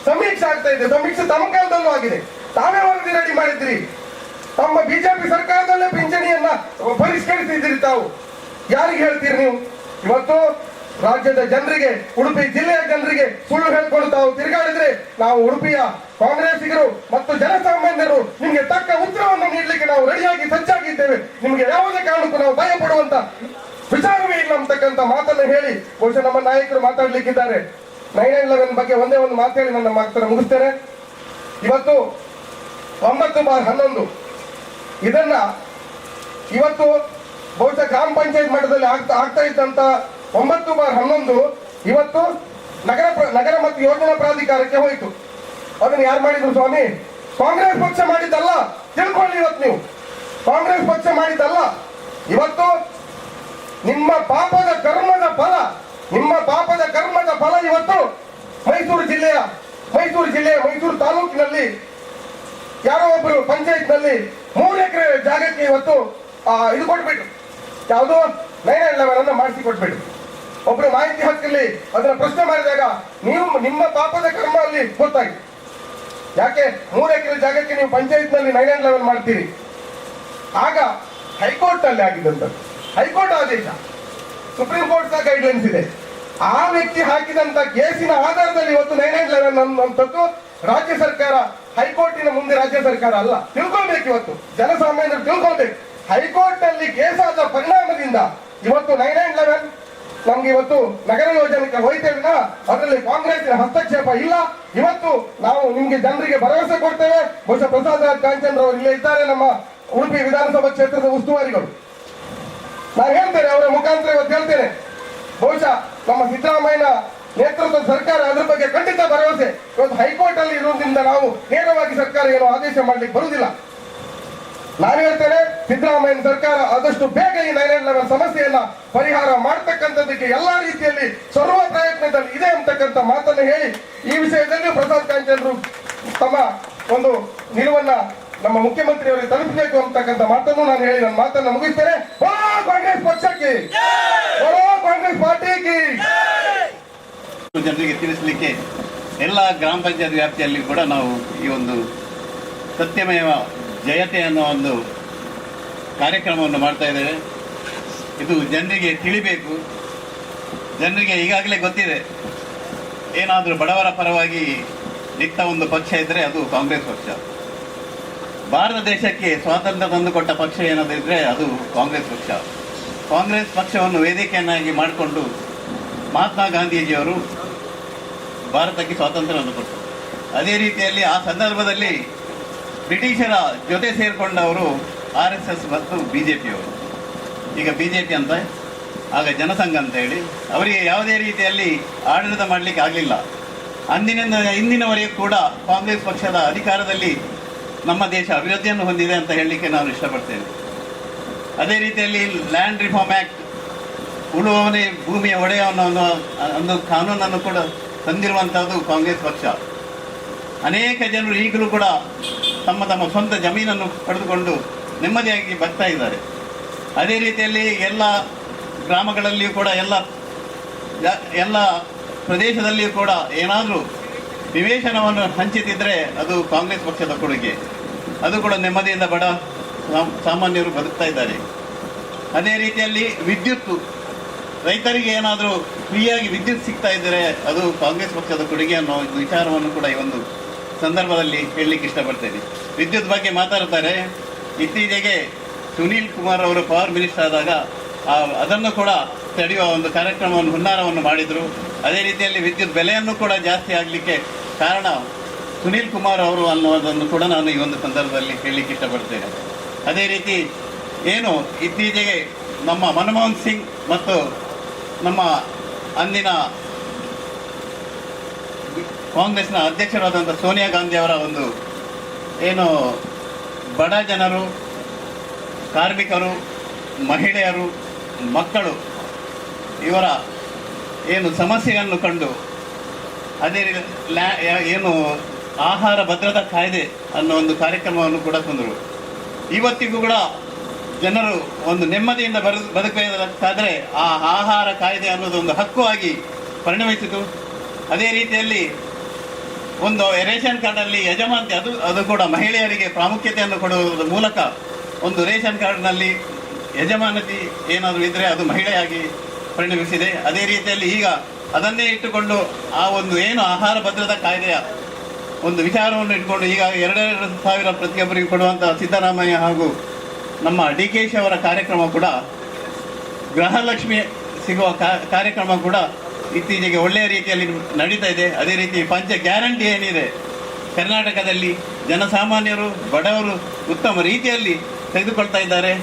ಸಮೀಕ್ಷೆ ಆಗ್ತಾ ಇದೆ. ಸಮೀಕ್ಷೆ ತಮ್ಮ ಕಾಲದಲ್ಲೂ ಆಗಿದೆ. ತಾವೇ ವರದಿ ರೆಡಿ ಮಾಡಿದ್ರಿ. ತಮ್ಮ ಬಿಜೆಪಿ ಸರ್ಕಾರದಲ್ಲೇ ಪಿಂಚಣಿಯನ್ನ ಪರಿಷ್ಕರಿಸಿದ್ದೀರಿ ತಾವು. ಯಾರಿಗೆ ಹೇಳ್ತೀರಿ ನೀವು? ಇವತ್ತು ರಾಜ್ಯದ ಜನರಿಗೆ, ಉಡುಪಿ ಜಿಲ್ಲೆಯ ಜನರಿಗೆ ಸುಳ್ಳು ಹೇಳ್ಕೊಂಡು ತಾವು ತಿರುಗಾಡಿದ್ರೆ ನಾವು ಉಡುಪಿಯ ಕಾಂಗ್ರೆಸ್ಸಿಗರು ಮತ್ತು ಜನಸಾಮಾನ್ಯರು ನಿಮಗೆ ತಕ್ಕ ಉತ್ತರವನ್ನು ನೀಡಲಿಕ್ಕೆ ನಾವು ರೆಡಿಯಾಗಿ ಸಜ್ಜಾಗಿದ್ದೇವೆ. ನಿಮಗೆ ಯಾವುದೇ ಕಾರಣಕ್ಕೂ ನಾವು ಭಯ ಪಡುವಂತ ವಿಚಾರವೇ ಇಲ್ಲ ಅಂತಕ್ಕಂಥ ಮಾತನ್ನು ಹೇಳಿ ಬಹುಶಃ ನಮ್ಮ ನಾಯಕರು ಮಾತಾಡ್ಲಿಕ್ಕಿದ್ದಾರೆ. ನೈನ್ ಲೆವೆನ್ ಬಗ್ಗೆ ಒಂದೇ ಒಂದು ಮಾತು ನನ್ನ ಮಾತನ್ನು ಮುಗಿಸ್ತೇನೆ. ಇವತ್ತು ಒಂಬತ್ತು ಬಾರ್ ಹನ್ನೊಂದು. ಇದನ್ನ ಇವತ್ತು ಬಹುಶಃ ಗ್ರಾಮ ಪಂಚಾಯತ್ ಮಟ್ಟದಲ್ಲಿ ಆಗ್ತಾ ಆಗ್ತಾ ಇದ್ದಂತ ಒಂಬತ್ತು ಬಾರ್ ಹನ್ನೊಂದು ಇವತ್ತು ನಗರ ನಗರ ಮತ್ತು ಯೋಜನಾ ಪ್ರಾಧಿಕಾರಕ್ಕೆ ಹೋಯಿತು. ಅದನ್ನ ಯಾರು ಮಾಡಿದ್ರು ಸ್ವಾಮಿ? ಕಾಂಗ್ರೆಸ್ ಪಕ್ಷ ಮಾಡಿದ್ದಲ್ಲ. ತಿಳ್ಕೊಳ್ಳಿ ಇವತ್ತು ನೀವು. ಕಾಂಗ್ರೆಸ್ ಪಕ್ಷ ಮಾಡಿದ್ದಲ್ಲ. ಇವತ್ತು ನಿಮ್ಮ ಪಾಪದ ಕರ್ಮದ ಫಲ, ನಿಮ್ಮ ಪಾಪದ ಕರ್ಮದ ಫಲ ಇವತ್ತು ಮೈಸೂರು ಜಿಲ್ಲೆಯ ಮೈಸೂರು ಜಿಲ್ಲೆಯ ಮೈಸೂರು ತಾಲೂಕಿನಲ್ಲಿ ಯಾರೋ ಒಬ್ಬರು ಪಂಚಾಯತ್ನಲ್ಲಿ ಮೂರು ಎಕರೆ ಜಾಗಕ್ಕೆ ಇವತ್ತು ಇದು ಕೊಟ್ಬಿಟ್ರು. ಯಾವುದು ನೈನ್ ಲೆವೆನ್ ಮಾಡಿಸಿ ಕೊಟ್ಬಿಟ್ರು. ಒಬ್ರು ಮಾಹಿತಿ ಹಕ್ಕಲ್ಲಿ ಅದನ್ನ ಪ್ರಶ್ನೆ ಮಾಡಿದಾಗ ನೀವು ನಿಮ್ಮ ಪಾಪದ ಕರ್ಮ ಅಲ್ಲಿ ಗೊತ್ತಾಗಿ ಯಾಕೆ ಮೂರು ಎಕರೆ ಜಾಗಕ್ಕೆ ನೀವು ಪಂಚಾಯತ್ನಲ್ಲಿ ನೈನ್ ಲೆವೆನ್ ಮಾಡ್ತೀರಿ? ಆಗ ಹೈಕೋರ್ಟ್ ಅಲ್ಲಿ ಆಗಿದ್ದಂಥದ್ದು. ಹೈಕೋರ್ಟ್ ಆದೇಶ. ಸುಪ್ರೀಂ ಕೋರ್ಟ್ ಸಹ ಗೈಡ್ಲೈನ್ಸ್ ಇದೆ. ಆ ವ್ಯಕ್ತಿ ಹಾಕಿದಂತ ಕೇಸಿನ ಆಧಾರದಲ್ಲಿ ಇವತ್ತು ನೈನ್ ಏಟ್ ಲೆವೆನ್ ಅನ್ನುವಂಥದ್ದು ರಾಜ್ಯ ಸರ್ಕಾರ, ಹೈಕೋರ್ಟಿನ ಮುಂದೆ ರಾಜ್ಯ ಸರ್ಕಾರ ಅಲ್ಲ, ತಿಳ್ಕೊಳ್ಬೇಕು ಇವತ್ತು. ಜನಸಾಮಾನ್ಯರು ತಿಳ್ಕೊಳ್ಬೇಕು. ಹೈಕೋರ್ಟ್ನಲ್ಲಿ ಕೇಸಾದ ಪರಿಣಾಮದಿಂದ ಇವತ್ತು ನೈನ್ ಏಟ್ ಲೆವೆನ್ ನಮ್ಗೆ ಇವತ್ತು ನಗರ ಯೋಜನೆಗೆ ಹೋಯ್ತೇವಿನ ಅದರಲ್ಲಿ ಕಾಂಗ್ರೆಸ್ನ ಹಸ್ತಕ್ಷೇಪ ಇಲ್ಲ. ಇವತ್ತು ನಾವು ನಿಮ್ಗೆ ಜನರಿಗೆ ಭರವಸೆ ಕೊಡ್ತೇವೆ. ಬಹುಶಃ ಪ್ರಸಾದ್ ರಾಜ್ ಕಾಂಚನ್ ಅವರು ಇಲ್ಲೇ ಇದ್ದಾರೆ ನಮ್ಮ ಉಡುಪಿ ವಿಧಾನಸಭಾ ಕ್ಷೇತ್ರದ ಉಸ್ತುವಾರಿಗಳು. ನಾನು ಹೇಳ್ತೇನೆ, ಅವರ ಮುಖಾಂತರ ಇವತ್ತು ಹೇಳ್ತೇನೆ. ಬಹುಶಃ ನಮ್ಮ ಸಿದ್ದರಾಮಯ್ಯನ ನೇತೃತ್ವದ ಸರ್ಕಾರ ಅದ್ರ ಬಗ್ಗೆ ಖಂಡಿತ ಭರವಸೆ. ಇವತ್ತು ಹೈಕೋರ್ಟ್ ಅಲ್ಲಿ ಇರುವುದರಿಂದ ನಾವು ನೇರವಾಗಿ ಸರ್ಕಾರ ಏನು ಆದೇಶ ಮಾಡ್ಲಿಕ್ಕೆ ಬರುವುದಿಲ್ಲ. ನಾನು ಹೇಳ್ತೇನೆ ಸಿದ್ದರಾಮಯ್ಯ ಸರ್ಕಾರ ಆದಷ್ಟು ಬೇಗ ಈ ನೈನ್ ಲೆವೆನ್ ಸಮಸ್ಯೆಯನ್ನ ಪರಿಹಾರ ಮಾಡ್ತಕ್ಕಂಥದ್ದಕ್ಕೆ ಎಲ್ಲಾ ರೀತಿಯಲ್ಲಿ ಸರ್ವ ಪ್ರಯತ್ನದಲ್ಲಿ ಇದೆ ಅಂತಕ್ಕಂಥ ಮಾತನ್ನು ಹೇಳಿ ಈ ವಿಷಯದಲ್ಲಿ ಪ್ರಸಾದ್ ಕಾಂಚನ್ರು ತಮ್ಮ ಒಂದು ನಿಲುವನ್ನ ನಮ್ಮ ಮುಖ್ಯಮಂತ್ರಿ ಅವರಿಗೆ ತಲುಪಬೇಕು ಅಂತಕ್ಕಂಥ ಮಾತನ್ನು ನಾನು ಹೇಳಿ ನನ್ನ ಮಾತನ್ನು ಮುಗಿಸ್ತೇನೆ. ಓ ಕಾಂಗ್ರೆಸ್ ಪಕ್ಷಕ್ಕೆ, ಬರೋ ಕಾಂಗ್ರೆಸ್ ಪಾರ್ಟಿಗೆ. ಜನರಿಗೆ ತಿಳಿಸಲಿಕ್ಕೆ ಎಲ್ಲ ಗ್ರಾಮ ಪಂಚಾಯತ್ ವ್ಯಾಪ್ತಿಯಲ್ಲಿ ಕೂಡ ನಾವು ಈ ಒಂದು ಸತ್ಯಮಯ ಜಯತೆ ಅನ್ನೋ ಒಂದು ಕಾರ್ಯಕ್ರಮವನ್ನು ಮಾಡ್ತಾ ಇದ್ದೇವೆ. ಇದು ಜನರಿಗೆ ತಿಳಿಬೇಕು. ಜನರಿಗೆ ಈಗಾಗಲೇ ಗೊತ್ತಿದೆ. ಏನಾದರೂ ಬಡವರ ಪರವಾಗಿ ನಿಂತ ಒಂದು ಪಕ್ಷ ಇದ್ದರೆ ಅದು ಕಾಂಗ್ರೆಸ್ ಪಕ್ಷ. ಭಾರತ ದೇಶಕ್ಕೆ ಸ್ವಾತಂತ್ರ್ಯ ತಂದುಕೊಟ್ಟ ಪಕ್ಷ ಏನಾದರೂ ಇದ್ದರೆ ಅದು ಕಾಂಗ್ರೆಸ್ ಪಕ್ಷ. ಕಾಂಗ್ರೆಸ್ ಪಕ್ಷವನ್ನು ವೇದಿಕೆಯನ್ನಾಗಿ ಮಾಡಿಕೊಂಡು ಮಹಾತ್ಮ ಗಾಂಧೀಜಿಯವರು ಭಾರತಕ್ಕೆ ಸ್ವಾತಂತ್ರ್ಯವನ್ನು ಕೊಟ್ಟರು ಅದೇ ರೀತಿಯಲ್ಲಿ ಆ ಸಂದರ್ಭದಲ್ಲಿ ಬ್ರಿಟಿಷರ ಜೊತೆ ಸೇರಿಕೊಂಡವರು ಆರ್ ಎಸ್ ಎಸ್ ಮತ್ತು ಬಿ ಜೆ ಪಿಯವರು. ಈಗ ಬಿ ಜೆ ಪಿ ಅಂತ, ಆಗ ಜನಸಂಘ ಅಂತ ಹೇಳಿ, ಅವರಿಗೆ ಯಾವುದೇ ರೀತಿಯಲ್ಲಿ ಆಡಳಿತ ಮಾಡಲಿಕ್ಕೆ ಆಗಲಿಲ್ಲ. ಅಂದಿನಿಂದ, ಇಂದಿನವರೆಗೂ ಕೂಡ ಕಾಂಗ್ರೆಸ್ ಪಕ್ಷದ ಅಧಿಕಾರದಲ್ಲಿ ನಮ್ಮ ದೇಶ ಅಭಿವೃದ್ಧಿಯನ್ನು ಹೊಂದಿದೆ ಅಂತ ಹೇಳಲಿಕ್ಕೆ ನಾನು ಇಷ್ಟಪಡ್ತೇನೆ. ಅದೇ ರೀತಿಯಲ್ಲಿ ಲ್ಯಾಂಡ್ ರಿಫಾರ್ಮ್ ಆ್ಯಕ್ಟ್ ಉಳುವವನೇ ಭೂಮಿಯ ಒಡೆಯ ಅನ್ನೋ ಒಂದು ಕಾನೂನನ್ನು ಕೂಡ ತಂದಿರುವಂಥದ್ದು ಕಾಂಗ್ರೆಸ್ ಪಕ್ಷ. ಅನೇಕ ಜನರು ಈಗಲೂ ಕೂಡ ತಮ್ಮ ತಮ್ಮ ಸ್ವಂತ ಜಮೀನನ್ನು ಪಡೆದುಕೊಂಡು ನೆಮ್ಮದಿಯಾಗಿ ಬರ್ತಾ ಇದ್ದಾರೆ. ಅದೇ ರೀತಿಯಲ್ಲಿ ಎಲ್ಲ ಗ್ರಾಮಗಳಲ್ಲಿಯೂ ಕೂಡ, ಎಲ್ಲ ಎಲ್ಲ ಪ್ರದೇಶದಲ್ಲಿಯೂ ಕೂಡ ಏನಾದರೂ ನಿವೇಶನವನ್ನು ಹಂಚುತ್ತಿದ್ದರೆ ಅದು ಕಾಂಗ್ರೆಸ್ ಪಕ್ಷದ ಕೊಡುಗೆ. ಅದು ಕೂಡ ನೆಮ್ಮದಿಯಿಂದ ಬಡ ಸಾಮಾನ್ಯರು ಬದುಕ್ತಾ ಇದ್ದಾರೆ. ಅದೇ ರೀತಿಯಲ್ಲಿ ವಿದ್ಯುತ್ ರೈತರಿಗೆ ಏನಾದರೂ ಫ್ರೀಯಾಗಿ ವಿದ್ಯುತ್ ಸಿಗ್ತಾ ಇದ್ದರೆ ಅದು ಕಾಂಗ್ರೆಸ್ ಪಕ್ಷದ ಕೊಡುಗೆ ಅನ್ನೋ ವಿಚಾರವನ್ನು ಕೂಡ ಈ ಒಂದು ಸಂದರ್ಭದಲ್ಲಿ ಹೇಳಲಿಕ್ಕೆ ಇಷ್ಟಪಡ್ತೇನೆ ವಿದ್ಯುತ್ ಬಗ್ಗೆ ಮಾತಾಡ್ತಾರೆ ಇತ್ತೀಚೆಗೆ ಸುನೀಲ್ ಕುಮಾರ್ ಅವರು ಪವರ್ ಮಿನಿಸ್ಟರ್ ಆದಾಗ ಅದನ್ನು ಕೂಡ ತಡೆಯುವ ಒಂದು ಕಾರ್ಯಕ್ರಮವನ್ನು ಹುನ್ನಾರವನ್ನು ಮಾಡಿದರು. ಅದೇ ರೀತಿಯಲ್ಲಿ ವಿದ್ಯುತ್ ಬೆಲೆಯನ್ನು ಕೂಡ ಜಾಸ್ತಿ ಆಗಲಿಕ್ಕೆ ಕಾರಣ ಸುನೀಲ್ ಕುಮಾರ್ ಅವರು ಅನ್ನೋದನ್ನು ಕೂಡ ನಾನು ಈ ಒಂದು ಸಂದರ್ಭದಲ್ಲಿ ಹೇಳಲಿಕ್ಕೆ ಇಷ್ಟಪಡ್ತೇನೆ. ಅದೇ ರೀತಿ ಏನು ಇತ್ತೀಚೆಗೆ ನಮ್ಮ ಮನಮೋಹನ್ ಸಿಂಗ್ ಮತ್ತು ನಮ್ಮ ಅಂದಿನ ಕಾಂಗ್ರೆಸ್ನ ಅಧ್ಯಕ್ಷರಾದಂಥ ಸೋನಿಯಾ ಗಾಂಧಿ ಅವರ ಒಂದು ಏನು ಬಡ ಜನರು, ಕಾರ್ಮಿಕರು, ಮಹಿಳೆಯರು, ಮಕ್ಕಳು ಇವರ ಏನು ಸಮಸ್ಯೆಯನ್ನು ಕಂಡು ಅದೇ ಏನು ಆಹಾರ ಭದ್ರತಾ ಕಾಯ್ದೆ ಅನ್ನೋ ಒಂದು ಕಾರ್ಯಕ್ರಮವನ್ನು ಕೂಡ ತಂದರು. ಇವತ್ತಿಗೂ ಕೂಡ ಜನರು ಒಂದು ನೆಮ್ಮದಿಯಿಂದ ಬರ, ಬದುಕಬೇಕಾದ್ರೆ ಆ ಆಹಾರ ಕಾಯ್ದೆ ಅನ್ನೋದು ಒಂದು ಹಕ್ಕು ಆಗಿ ಪರಿಣಮಿಸಿತು. ಅದೇ ರೀತಿಯಲ್ಲಿ ಒಂದು ರೇಷನ್ ಕಾರ್ಡಲ್ಲಿ ಯಜಮಾಂತಿ ಅದು ಅದು ಕೂಡ ಮಹಿಳೆಯರಿಗೆ ಪ್ರಾಮುಖ್ಯತೆಯನ್ನು ಕೊಡುವುದರ ಮೂಲಕ ಒಂದು ರೇಷನ್ ಕಾರ್ಡ್ನಲ್ಲಿ ಯಜಮಾನತಿ ಏನಾದರೂ ಇದ್ದರೆ ಅದು ಮಹಿಳೆಯಾಗಿ ಪರಿಣಮಿಸಿದೆ. ಅದೇ ರೀತಿಯಲ್ಲಿ ಈಗ ಅದನ್ನೇ ಇಟ್ಟುಕೊಂಡು ಆ ಒಂದು ಏನು ಆಹಾರ ಭದ್ರತಾ ಕಾಯ್ದೆಯ ಒಂದು ವಿಚಾರವನ್ನು ಇಟ್ಕೊಂಡು ಈಗ ಎರಡೆರಡು ಸಾವಿರ ಪ್ರತಿಯೊಬ್ಬರಿಗೆ ಕೊಡುವಂತಹ ಸಿದ್ದರಾಮಯ್ಯ ಹಾಗೂ ನಮ್ಮ ಡಿ ಕೆ ಶಿ ಅವರ ಕಾರ್ಯಕ್ರಮ ಕೂಡ ಗೃಹಲಕ್ಷ್ಮಿ ಸಿಗುವ ಕಾರ್ಯಕ್ರಮ ಕೂಡ ಇತ್ತೀಚೆಗೆ ಒಳ್ಳೆಯ ರೀತಿಯಲ್ಲಿ ನಡೀತಾ ಇದೆ. ಅದೇ ರೀತಿ ಪಂಚ ಗ್ಯಾರಂಟಿ ಏನಿದೆ? ಕರ್ನಾಟಕದಲ್ಲಿ ಜನಸಾಮಾನ್ಯರು, ಬಡವರು ಉತ್ತಮ ರೀತಿಯಲ್ಲಿ ತೆಗೆದುಕೊಳ್ತಾ ಇದ್ದಾರೆ.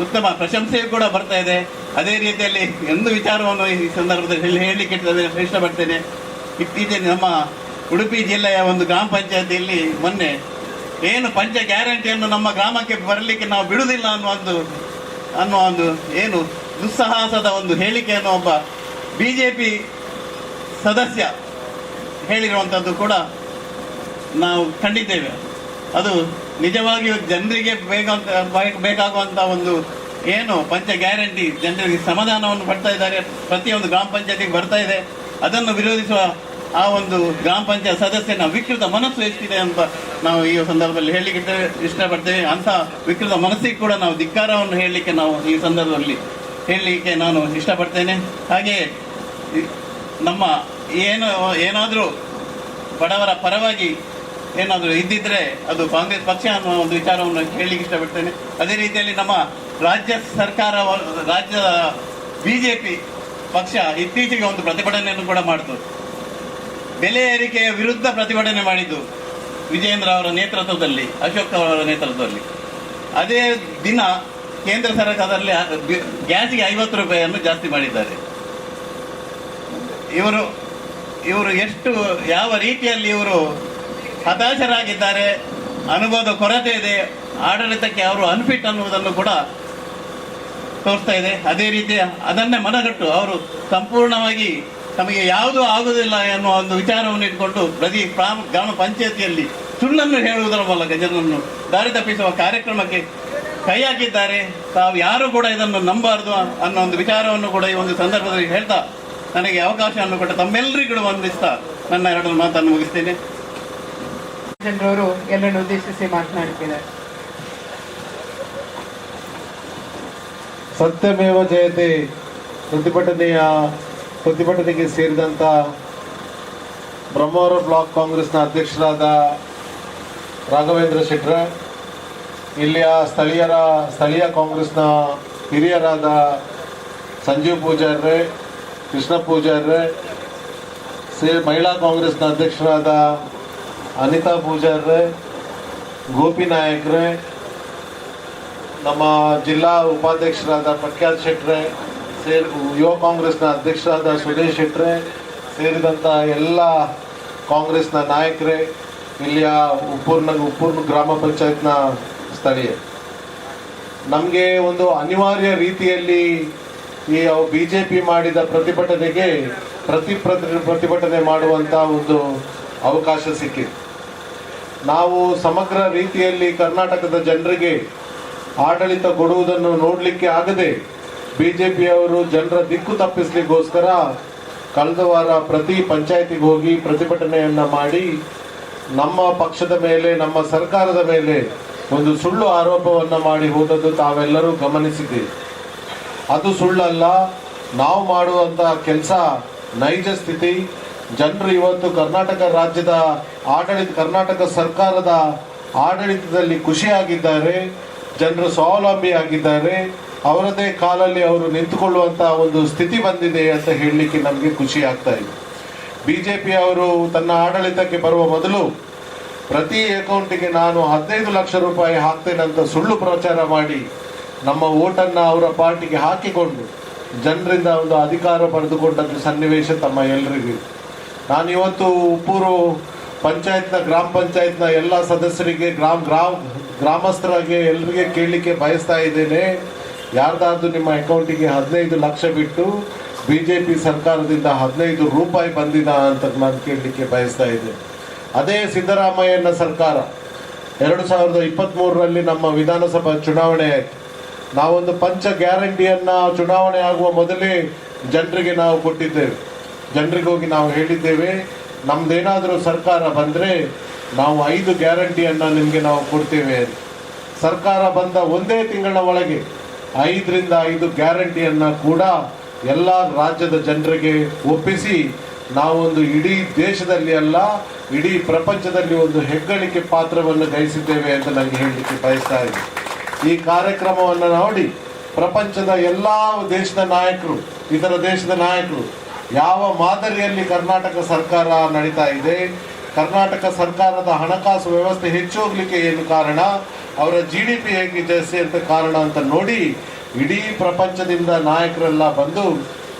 ಉತ್ತಮ ಪ್ರಶಂಸೆಯೂ ಕೂಡ ಬರ್ತಾ ಇದೆ. ಅದೇ ರೀತಿಯಲ್ಲಿ ಒಂದು ವಿಚಾರವನ್ನು ಈ ಸಂದರ್ಭದಲ್ಲಿ ಹೇಳಿ, ಹೇಳಲಿಕ್ಕೆ ಇಷ್ಟ- ಇಷ್ಟಪಡ್ತೇನೆ. ಇತ್ತೀಚೆಗೆ ನಮ್ಮ ಉಡುಪಿ ಜಿಲ್ಲೆಯ ಒಂದು ಗ್ರಾಮ ಪಂಚಾಯತಿಯಲ್ಲಿ ಮೊನ್ನೆ ಏನು ಪಂಚ ಗ್ಯಾರಂಟಿಯನ್ನು ನಮ್ಮ ಗ್ರಾಮಕ್ಕೆ ಬರಲಿಕ್ಕೆ ನಾವು ಬಿಡುವುದಿಲ್ಲ ಅನ್ನೋ ಒಂದು ಅನ್ನೋ ಒಂದು ಏನು ದುಸ್ಸಾಹಸದ ಒಂದು ಹೇಳಿಕೆಯನ್ನು ಒಬ್ಬ ಬಿ ಜೆ ಪಿ ಸದಸ್ಯ ಹೇಳಿರುವಂಥದ್ದು ಕೂಡ ನಾವು ಕಂಡಿದ್ದೇವೆ. ಅದು ನಿಜವಾಗಿಯೂ ಜನರಿಗೆ ಬೇಕಂತ ಬೇಕಾಗುವಂಥ ಒಂದು ಏನು ಪಂಚ ಗ್ಯಾರಂಟಿ ಜನರಿಗೆ ಸಮಾಧಾನವನ್ನು ಪಡ್ತಾ ಇದ್ದಾರೆ. ಪ್ರತಿಯೊಂದು ಗ್ರಾಮ ಪಂಚಾಯತಿಗೆ ಬರ್ತಾ ಇದೆ. ಅದನ್ನು ವಿರೋಧಿಸುವ ಆ ಒಂದು ಗ್ರಾಮ ಪಂಚಾಯತ್ ಸದಸ್ಯನ ವಿಕೃತ ಮನಸ್ಸು ಎಷ್ಟಿದೆ ಅಂತ ನಾವು ಈ ಸಂದರ್ಭದಲ್ಲಿ ಹೇಳಲಿಕ್ಕೆ ಇಷ್ಟ- ಇಷ್ಟಪಡ್ತೇವೆ. ಅಂತ ವಿಕೃತ ಮನಸ್ಸಿಗೆ ಕೂಡ ನಾವು ಧಿಕ್ಕಾರವನ್ನು ಹೇಳಲಿಕ್ಕೆ ನಾವು ಈ ಸಂದರ್ಭದಲ್ಲಿ ಹೇಳಲಿಕ್ಕೆ ನಾನು ಇಷ್ಟಪಡ್ತೇನೆ. ಹಾಗೆ ನಮ್ಮ ಏನು ಏನಾದರೂ ಬಡವರ ಪರವಾಗಿ ಏನಾದರೂ ಇದ್ದಿದ್ರೆ ಅದು ಕಾಂಗ್ರೆಸ್ ಪಕ್ಷ ಅನ್ನೋ ಒಂದು ವಿಚಾರವನ್ನು ಹೇಳಲಿಕ್ಕೆ ಇಷ್ಟಪಡ್ತೇನೆ. ಅದೇ ರೀತಿಯಲ್ಲಿ ನಮ್ಮ ರಾಜ್ಯ ಸರ್ಕಾರ ರಾಜ್ಯದ ಬಿ ಜೆ ಪಿ ಪಕ್ಷ ಇತ್ತೀಚೆಗೆ ಒಂದು ಪ್ರತಿಭಟನೆಯನ್ನು ಕೂಡ ಮಾಡಿತು. ಬೆಲೆ ಏರಿಕೆಯ ವಿರುದ್ಧ ಪ್ರತಿಭಟನೆ ಮಾಡಿದ್ದು ವಿಜೇಂದ್ರ ಅವರ ನೇತೃತ್ವದಲ್ಲಿ, ಅಶೋಕ್ ಅವರ ನೇತೃತ್ವದಲ್ಲಿ. ಅದೇ ದಿನ ಕೇಂದ್ರ ಸರ್ಕಾರದಲ್ಲಿ ಗ್ಯಾಸಿಗೆ ಐವತ್ತು ರೂಪಾಯಿಯನ್ನು ಜಾಸ್ತಿ ಮಾಡಿದ್ದಾರೆ. ಇವರು ಇವರು ಎಷ್ಟು, ಯಾವ ರೀತಿಯಲ್ಲಿ ಇವರು ಹತಾಶರಾಗಿದ್ದಾರೆ, ಅನುಭವದ ಕೊರತೆ ಇದೆ, ಆಡಳಿತಕ್ಕೆ ಅವರು ಅನ್ಫಿಟ್ ಅನ್ನುವುದನ್ನು ಕೂಡ ತೋರಿಸ್ತಾ ಇದೆ. ಅದೇ ರೀತಿ ಅದನ್ನೇ ಮನಗಟ್ಟು, ಅವರು ಸಂಪೂರ್ಣವಾಗಿ ತಮಗೆ ಯಾವುದು ಆಗುವುದಿಲ್ಲ ಎನ್ನುವ ಒಂದು ವಿಚಾರವನ್ನು ಇಟ್ಕೊಂಡು ಪ್ರತಿ ಗ್ರಾಮ ಗ್ರಾಮ ಪಂಚಾಯತಿಯಲ್ಲಿ ಸುಳ್ಳನ್ನು ಹೇಳುವುದರ ಮೂಲಕ ಜನರನ್ನು ದಾರಿ ತಪ್ಪಿಸುವ ಕಾರ್ಯಕ್ರಮಕ್ಕೆ ಕೈ ಹಾಕಿದ್ದಾರೆ. ತಾವು ಯಾರು ಕೂಡ ಇದನ್ನು ನಂಬಾರದು ಅನ್ನೋ ಒಂದು ವಿಚಾರವನ್ನು ಕೂಡ ಈ ಒಂದು ಸಂದರ್ಭದಲ್ಲಿ ಹೇಳ್ತಾ ನನಗೆ ಅವಕಾಶವನ್ನು ಕೊಟ್ಟ ತಮ್ಮೆಲ್ಲರಿಗೂ ವಂದಿಸ್ತಾ ನನ್ನ ಎರಡು ಮಾತನ್ನು ಮುಗಿಸ್ತೇನೆ. ಜನರವರು ಎಲ್ಲರನ್ನು ಉದ್ದೇಶಿಸಿ ಮಾತನಾಡುತ್ತಿದ್ದಾರೆ. ಸತ್ಯಮೇವ ಜಯತೆ ಪ್ರತಿಭಟನೆಯ ಪ್ರತಿಭಟನೆಗೆ ಸೇರಿದಂಥ ಬ್ರಹ್ಮಾವರ ಬ್ಲಾಕ್ ಕಾಂಗ್ರೆಸ್ನ ಅಧ್ಯಕ್ಷರಾದ ರಾಘವೇಂದ್ರ ಶೆಟ್ರ, ಇಲ್ಲಿಯ ಸ್ಥಳೀಯರ, ಸ್ಥಳೀಯ ಕಾಂಗ್ರೆಸ್ನ ಹಿರಿಯರಾದ ಸಂಜೀವ್ ಪೂಜಾರ್ರೆ, ಕೃಷ್ಣ ಪೂಜಾರ್ರೆ, ಸೇ ಮಹಿಳಾ ಕಾಂಗ್ರೆಸ್ನ ಅಧ್ಯಕ್ಷರಾದ ಅನಿತಾ ಪೂಜಾರ್ರೆ, ಗೋಪಿ ನಾಯಕ್ರೆ, ನಮ್ಮ ಜಿಲ್ಲಾ ಉಪಾಧ್ಯಕ್ಷರಾದ ಪ್ರಖ್ಯಾತ್ ಶೆಟ್ರೆ ಸೇರಿ ಯುವ ಕಾಂಗ್ರೆಸ್ನ ಅಧ್ಯಕ್ಷರಾದ ಸುರೇಶ್ ಶೆಟ್ರೆ ಸೇರಿದಂಥ ಎಲ್ಲ ಕಾಂಗ್ರೆಸ್ನ ನಾಯಕರೇ ಇಲ್ಲಿಯ ಉಪ್ಪೂರ್ನ ಉಪ್ಪೂರ್ನ ಗ್ರಾಮ ಪಂಚಾಯತ್ನ ಸ್ಥಳೀಯ. ನಮಗೆ ಒಂದು ಅನಿವಾರ್ಯ ರೀತಿಯಲ್ಲಿ ಈ ಬಿ ಜೆ ಪಿ ಮಾಡಿದ ಪ್ರತಿಭಟನೆಗೆ ಪ್ರತಿ ಪ್ರತಿ ಪ್ರತಿಭಟನೆ ಮಾಡುವಂಥ ಒಂದು ಅವಕಾಶ ಸಿಕ್ಕಿದೆ. ನಾವು ಸಮಗ್ರ ರೀತಿಯಲ್ಲಿ ಕರ್ನಾಟಕದ ಜನರಿಗೆ ಆಡಳಿತ ಕೊಡುವುದನ್ನು ನೋಡಲಿಕ್ಕೆ ಆಗದೆ ಬಿಜೆಪಿಯವರು ಜನರ ದಿಕ್ಕು ತಪ್ಪಿಸ್ಲಿಕ್ಕೋಸ್ಕರ ಕಳೆದ ವಾರ ಪ್ರತಿ ಪಂಚಾಯತಿಗೆ ಹೋಗಿ ಪ್ರತಿಭಟನೆಯನ್ನ ಮಾಡಿ ನಮ್ಮ ಪಕ್ಷದ ಮೇಲೆ, ನಮ್ಮ ಸರ್ಕಾರದ ಮೇಲೆ ಒಂದು ಸುಳ್ಳು ಆರೋಪವನ್ನು ಮಾಡಿ ಹೋದದ್ದು ತಾವೆಲ್ಲರೂ ಗಮನಿಸಿದ್ದೀವಿ ಅದು ಸುಳ್ಳಲ್ಲ. ನಾವು ಮಾಡುವಂತಹ ಕೆಲಸ ನೈಜ ಸ್ಥಿತಿ. ಜನರು ಇವತ್ತು ಕರ್ನಾಟಕ ರಾಜ್ಯದ ಆಡಳಿತ, ಕರ್ನಾಟಕ ಸರ್ಕಾರದ ಆಡಳಿತದಲ್ಲಿ ಖುಷಿಯಾಗಿದ್ದಾರೆ. ಜನರು ಸ್ವಾವಲಂಬಿ ಆಗಿದ್ದಾರೆ ಅವರದೇ ಕಾಲಲ್ಲಿ ಅವರು ನಿಂತುಕೊಳ್ಳುವಂತಹ ಒಂದು ಸ್ಥಿತಿ ಬಂದಿದೆ ಅಂತ ಹೇಳಲಿಕ್ಕೆ ನಮಗೆ ಖುಷಿ ಆಗ್ತಾ ಇದೆ. ಬಿಜೆಪಿ ಅವರು ತನ್ನ ಆಡಳಿತಕ್ಕೆ ಬರುವ ಮೊದಲು ಪ್ರತಿ ಅಕೌಂಟಿಗೆ ನಾನು ಹದಿನೈದು ಲಕ್ಷ ರೂಪಾಯಿ ಹಾಕ್ತೇನೆ ಅಂತ ಸುಳ್ಳು ಪ್ರಚಾರ ಮಾಡಿ ನಮ್ಮ ಓಟನ್ನು ಅವರ ಪಾರ್ಟಿಗೆ ಹಾಕಿಕೊಂಡು ಜನರಿಂದ ಒಂದು ಅಧಿಕಾರ ಪಡೆದುಕೊಂಡದ್ದು ಸನ್ನಿವೇಶ ತಮ್ಮ ಎಲ್ಲರಿಗೂ ನಾನು ಇವತ್ತು ಉಪ್ಪೂರು ಪಂಚಾಯತ್ನ, ಗ್ರಾಮ ಪಂಚಾಯತ್ನ ಎಲ್ಲ ಸದಸ್ಯರಿಗೆ, ಗ್ರಾಮ ಗ್ರಾಮ, ಗ್ರಾಮಸ್ಥರಿಗೆ ಎಲ್ಲರಿಗೆ ಕೇಳಲಿಕ್ಕೆ ಬಯಸ್ತಾ ಇದ್ದೇನೆ. ಯಾರ್ದಾದ್ರು ನಿಮ್ಮ ಅಕೌಂಟಿಗೆ ಹದಿನೈದು ಲಕ್ಷ ಬಿಟ್ಟು ಬಿ ಜೆ ಪಿ ಸರ್ಕಾರದಿಂದ ಹದಿನೈದು ರೂಪಾಯಿ ಬಂದಿದ ಅಂತ ನಾನು ಕೇಳಲಿಕ್ಕೆ ಬಯಸ್ತಾ ಇದ್ದೆ. ಅದೇ ಸಿದ್ದರಾಮಯ್ಯನ ಸರ್ಕಾರ. ಎರಡು ಸಾವಿರದ ಇಪ್ಪತ್ತ್ಮೂರರಲ್ಲಿ ನಮ್ಮ ವಿಧಾನಸಭಾ ಚುನಾವಣೆ ಆಯಿತು. ನಾವೊಂದು ಪಂಚ ಗ್ಯಾರಂಟಿಯನ್ನು ಚುನಾವಣೆ ಆಗುವ ಮೊದಲೇ ಜನರಿಗೆ ನಾವು ಕೊಟ್ಟಿದ್ದೇವೆ. ಜನರಿಗೆ ಹೋಗಿ ನಾವು ಹೇಳಿದ್ದೇವೆ ನಮ್ಮದೇನಾದರೂ ಸರ್ಕಾರ ಬಂದರೆ ನಾವು ಐದು ಗ್ಯಾರಂಟಿಯನ್ನು ನಿಮಗೆ ನಾವು ಕೊಡ್ತೇವೆ ಸರ್ಕಾರ ಬಂದ ಒಂದೇ ತಿಂಗಳ ಒಳಗೆ ಐದರಿಂದ ಐದು ಗ್ಯಾರಂಟಿಯನ್ನು ಕೂಡ ಎಲ್ಲ ರಾಜ್ಯದ ಜನರಿಗೆ ಒಪ್ಪಿಸಿ ನಾವೊಂದು ಇಡೀ ದೇಶದಲ್ಲಿ ಅಲ್ಲ, ಇಡೀ ಪ್ರಪಂಚದಲ್ಲಿ ಒಂದು ಹೆಗ್ಗಳಿಕೆ ಪಾತ್ರವನ್ನು ಗಹಿಸಿದ್ದೇವೆ ಅಂತ ನನಗೆ ಹೇಳಲಿಕ್ಕೆ ಬಯಸ್ತಾ ಇದೆ ಈ ಕಾರ್ಯಕ್ರಮವನ್ನು ನೋಡಿ ಪ್ರಪಂಚದ ಎಲ್ಲ ದೇಶದ ನಾಯಕರು, ಇತರ ದೇಶದ ನಾಯಕರು, ಯಾವ ಮಾದರಿಯಲ್ಲಿ ಕರ್ನಾಟಕ ಸರ್ಕಾರ ನಡೀತಾ ಇದೆ ಕರ್ನಾಟಕ ಸರ್ಕಾರದ ಹಣಕಾಸು ವ್ಯವಸ್ಥೆ ಹೆಚ್ಚೋಗ್ಲಿಕ್ಕೆ ಏನು ಕಾರಣ? ಅವರ ಜಿ ಡಿ ಪಿ ಹೇಗೆ ಜಾಸ್ತಿ ಅಂತ ಕಾರಣ ಅಂತ ನೋಡಿ ಇಡೀ ಪ್ರಪಂಚದಿಂದ ನಾಯಕರೆಲ್ಲ ಬಂದು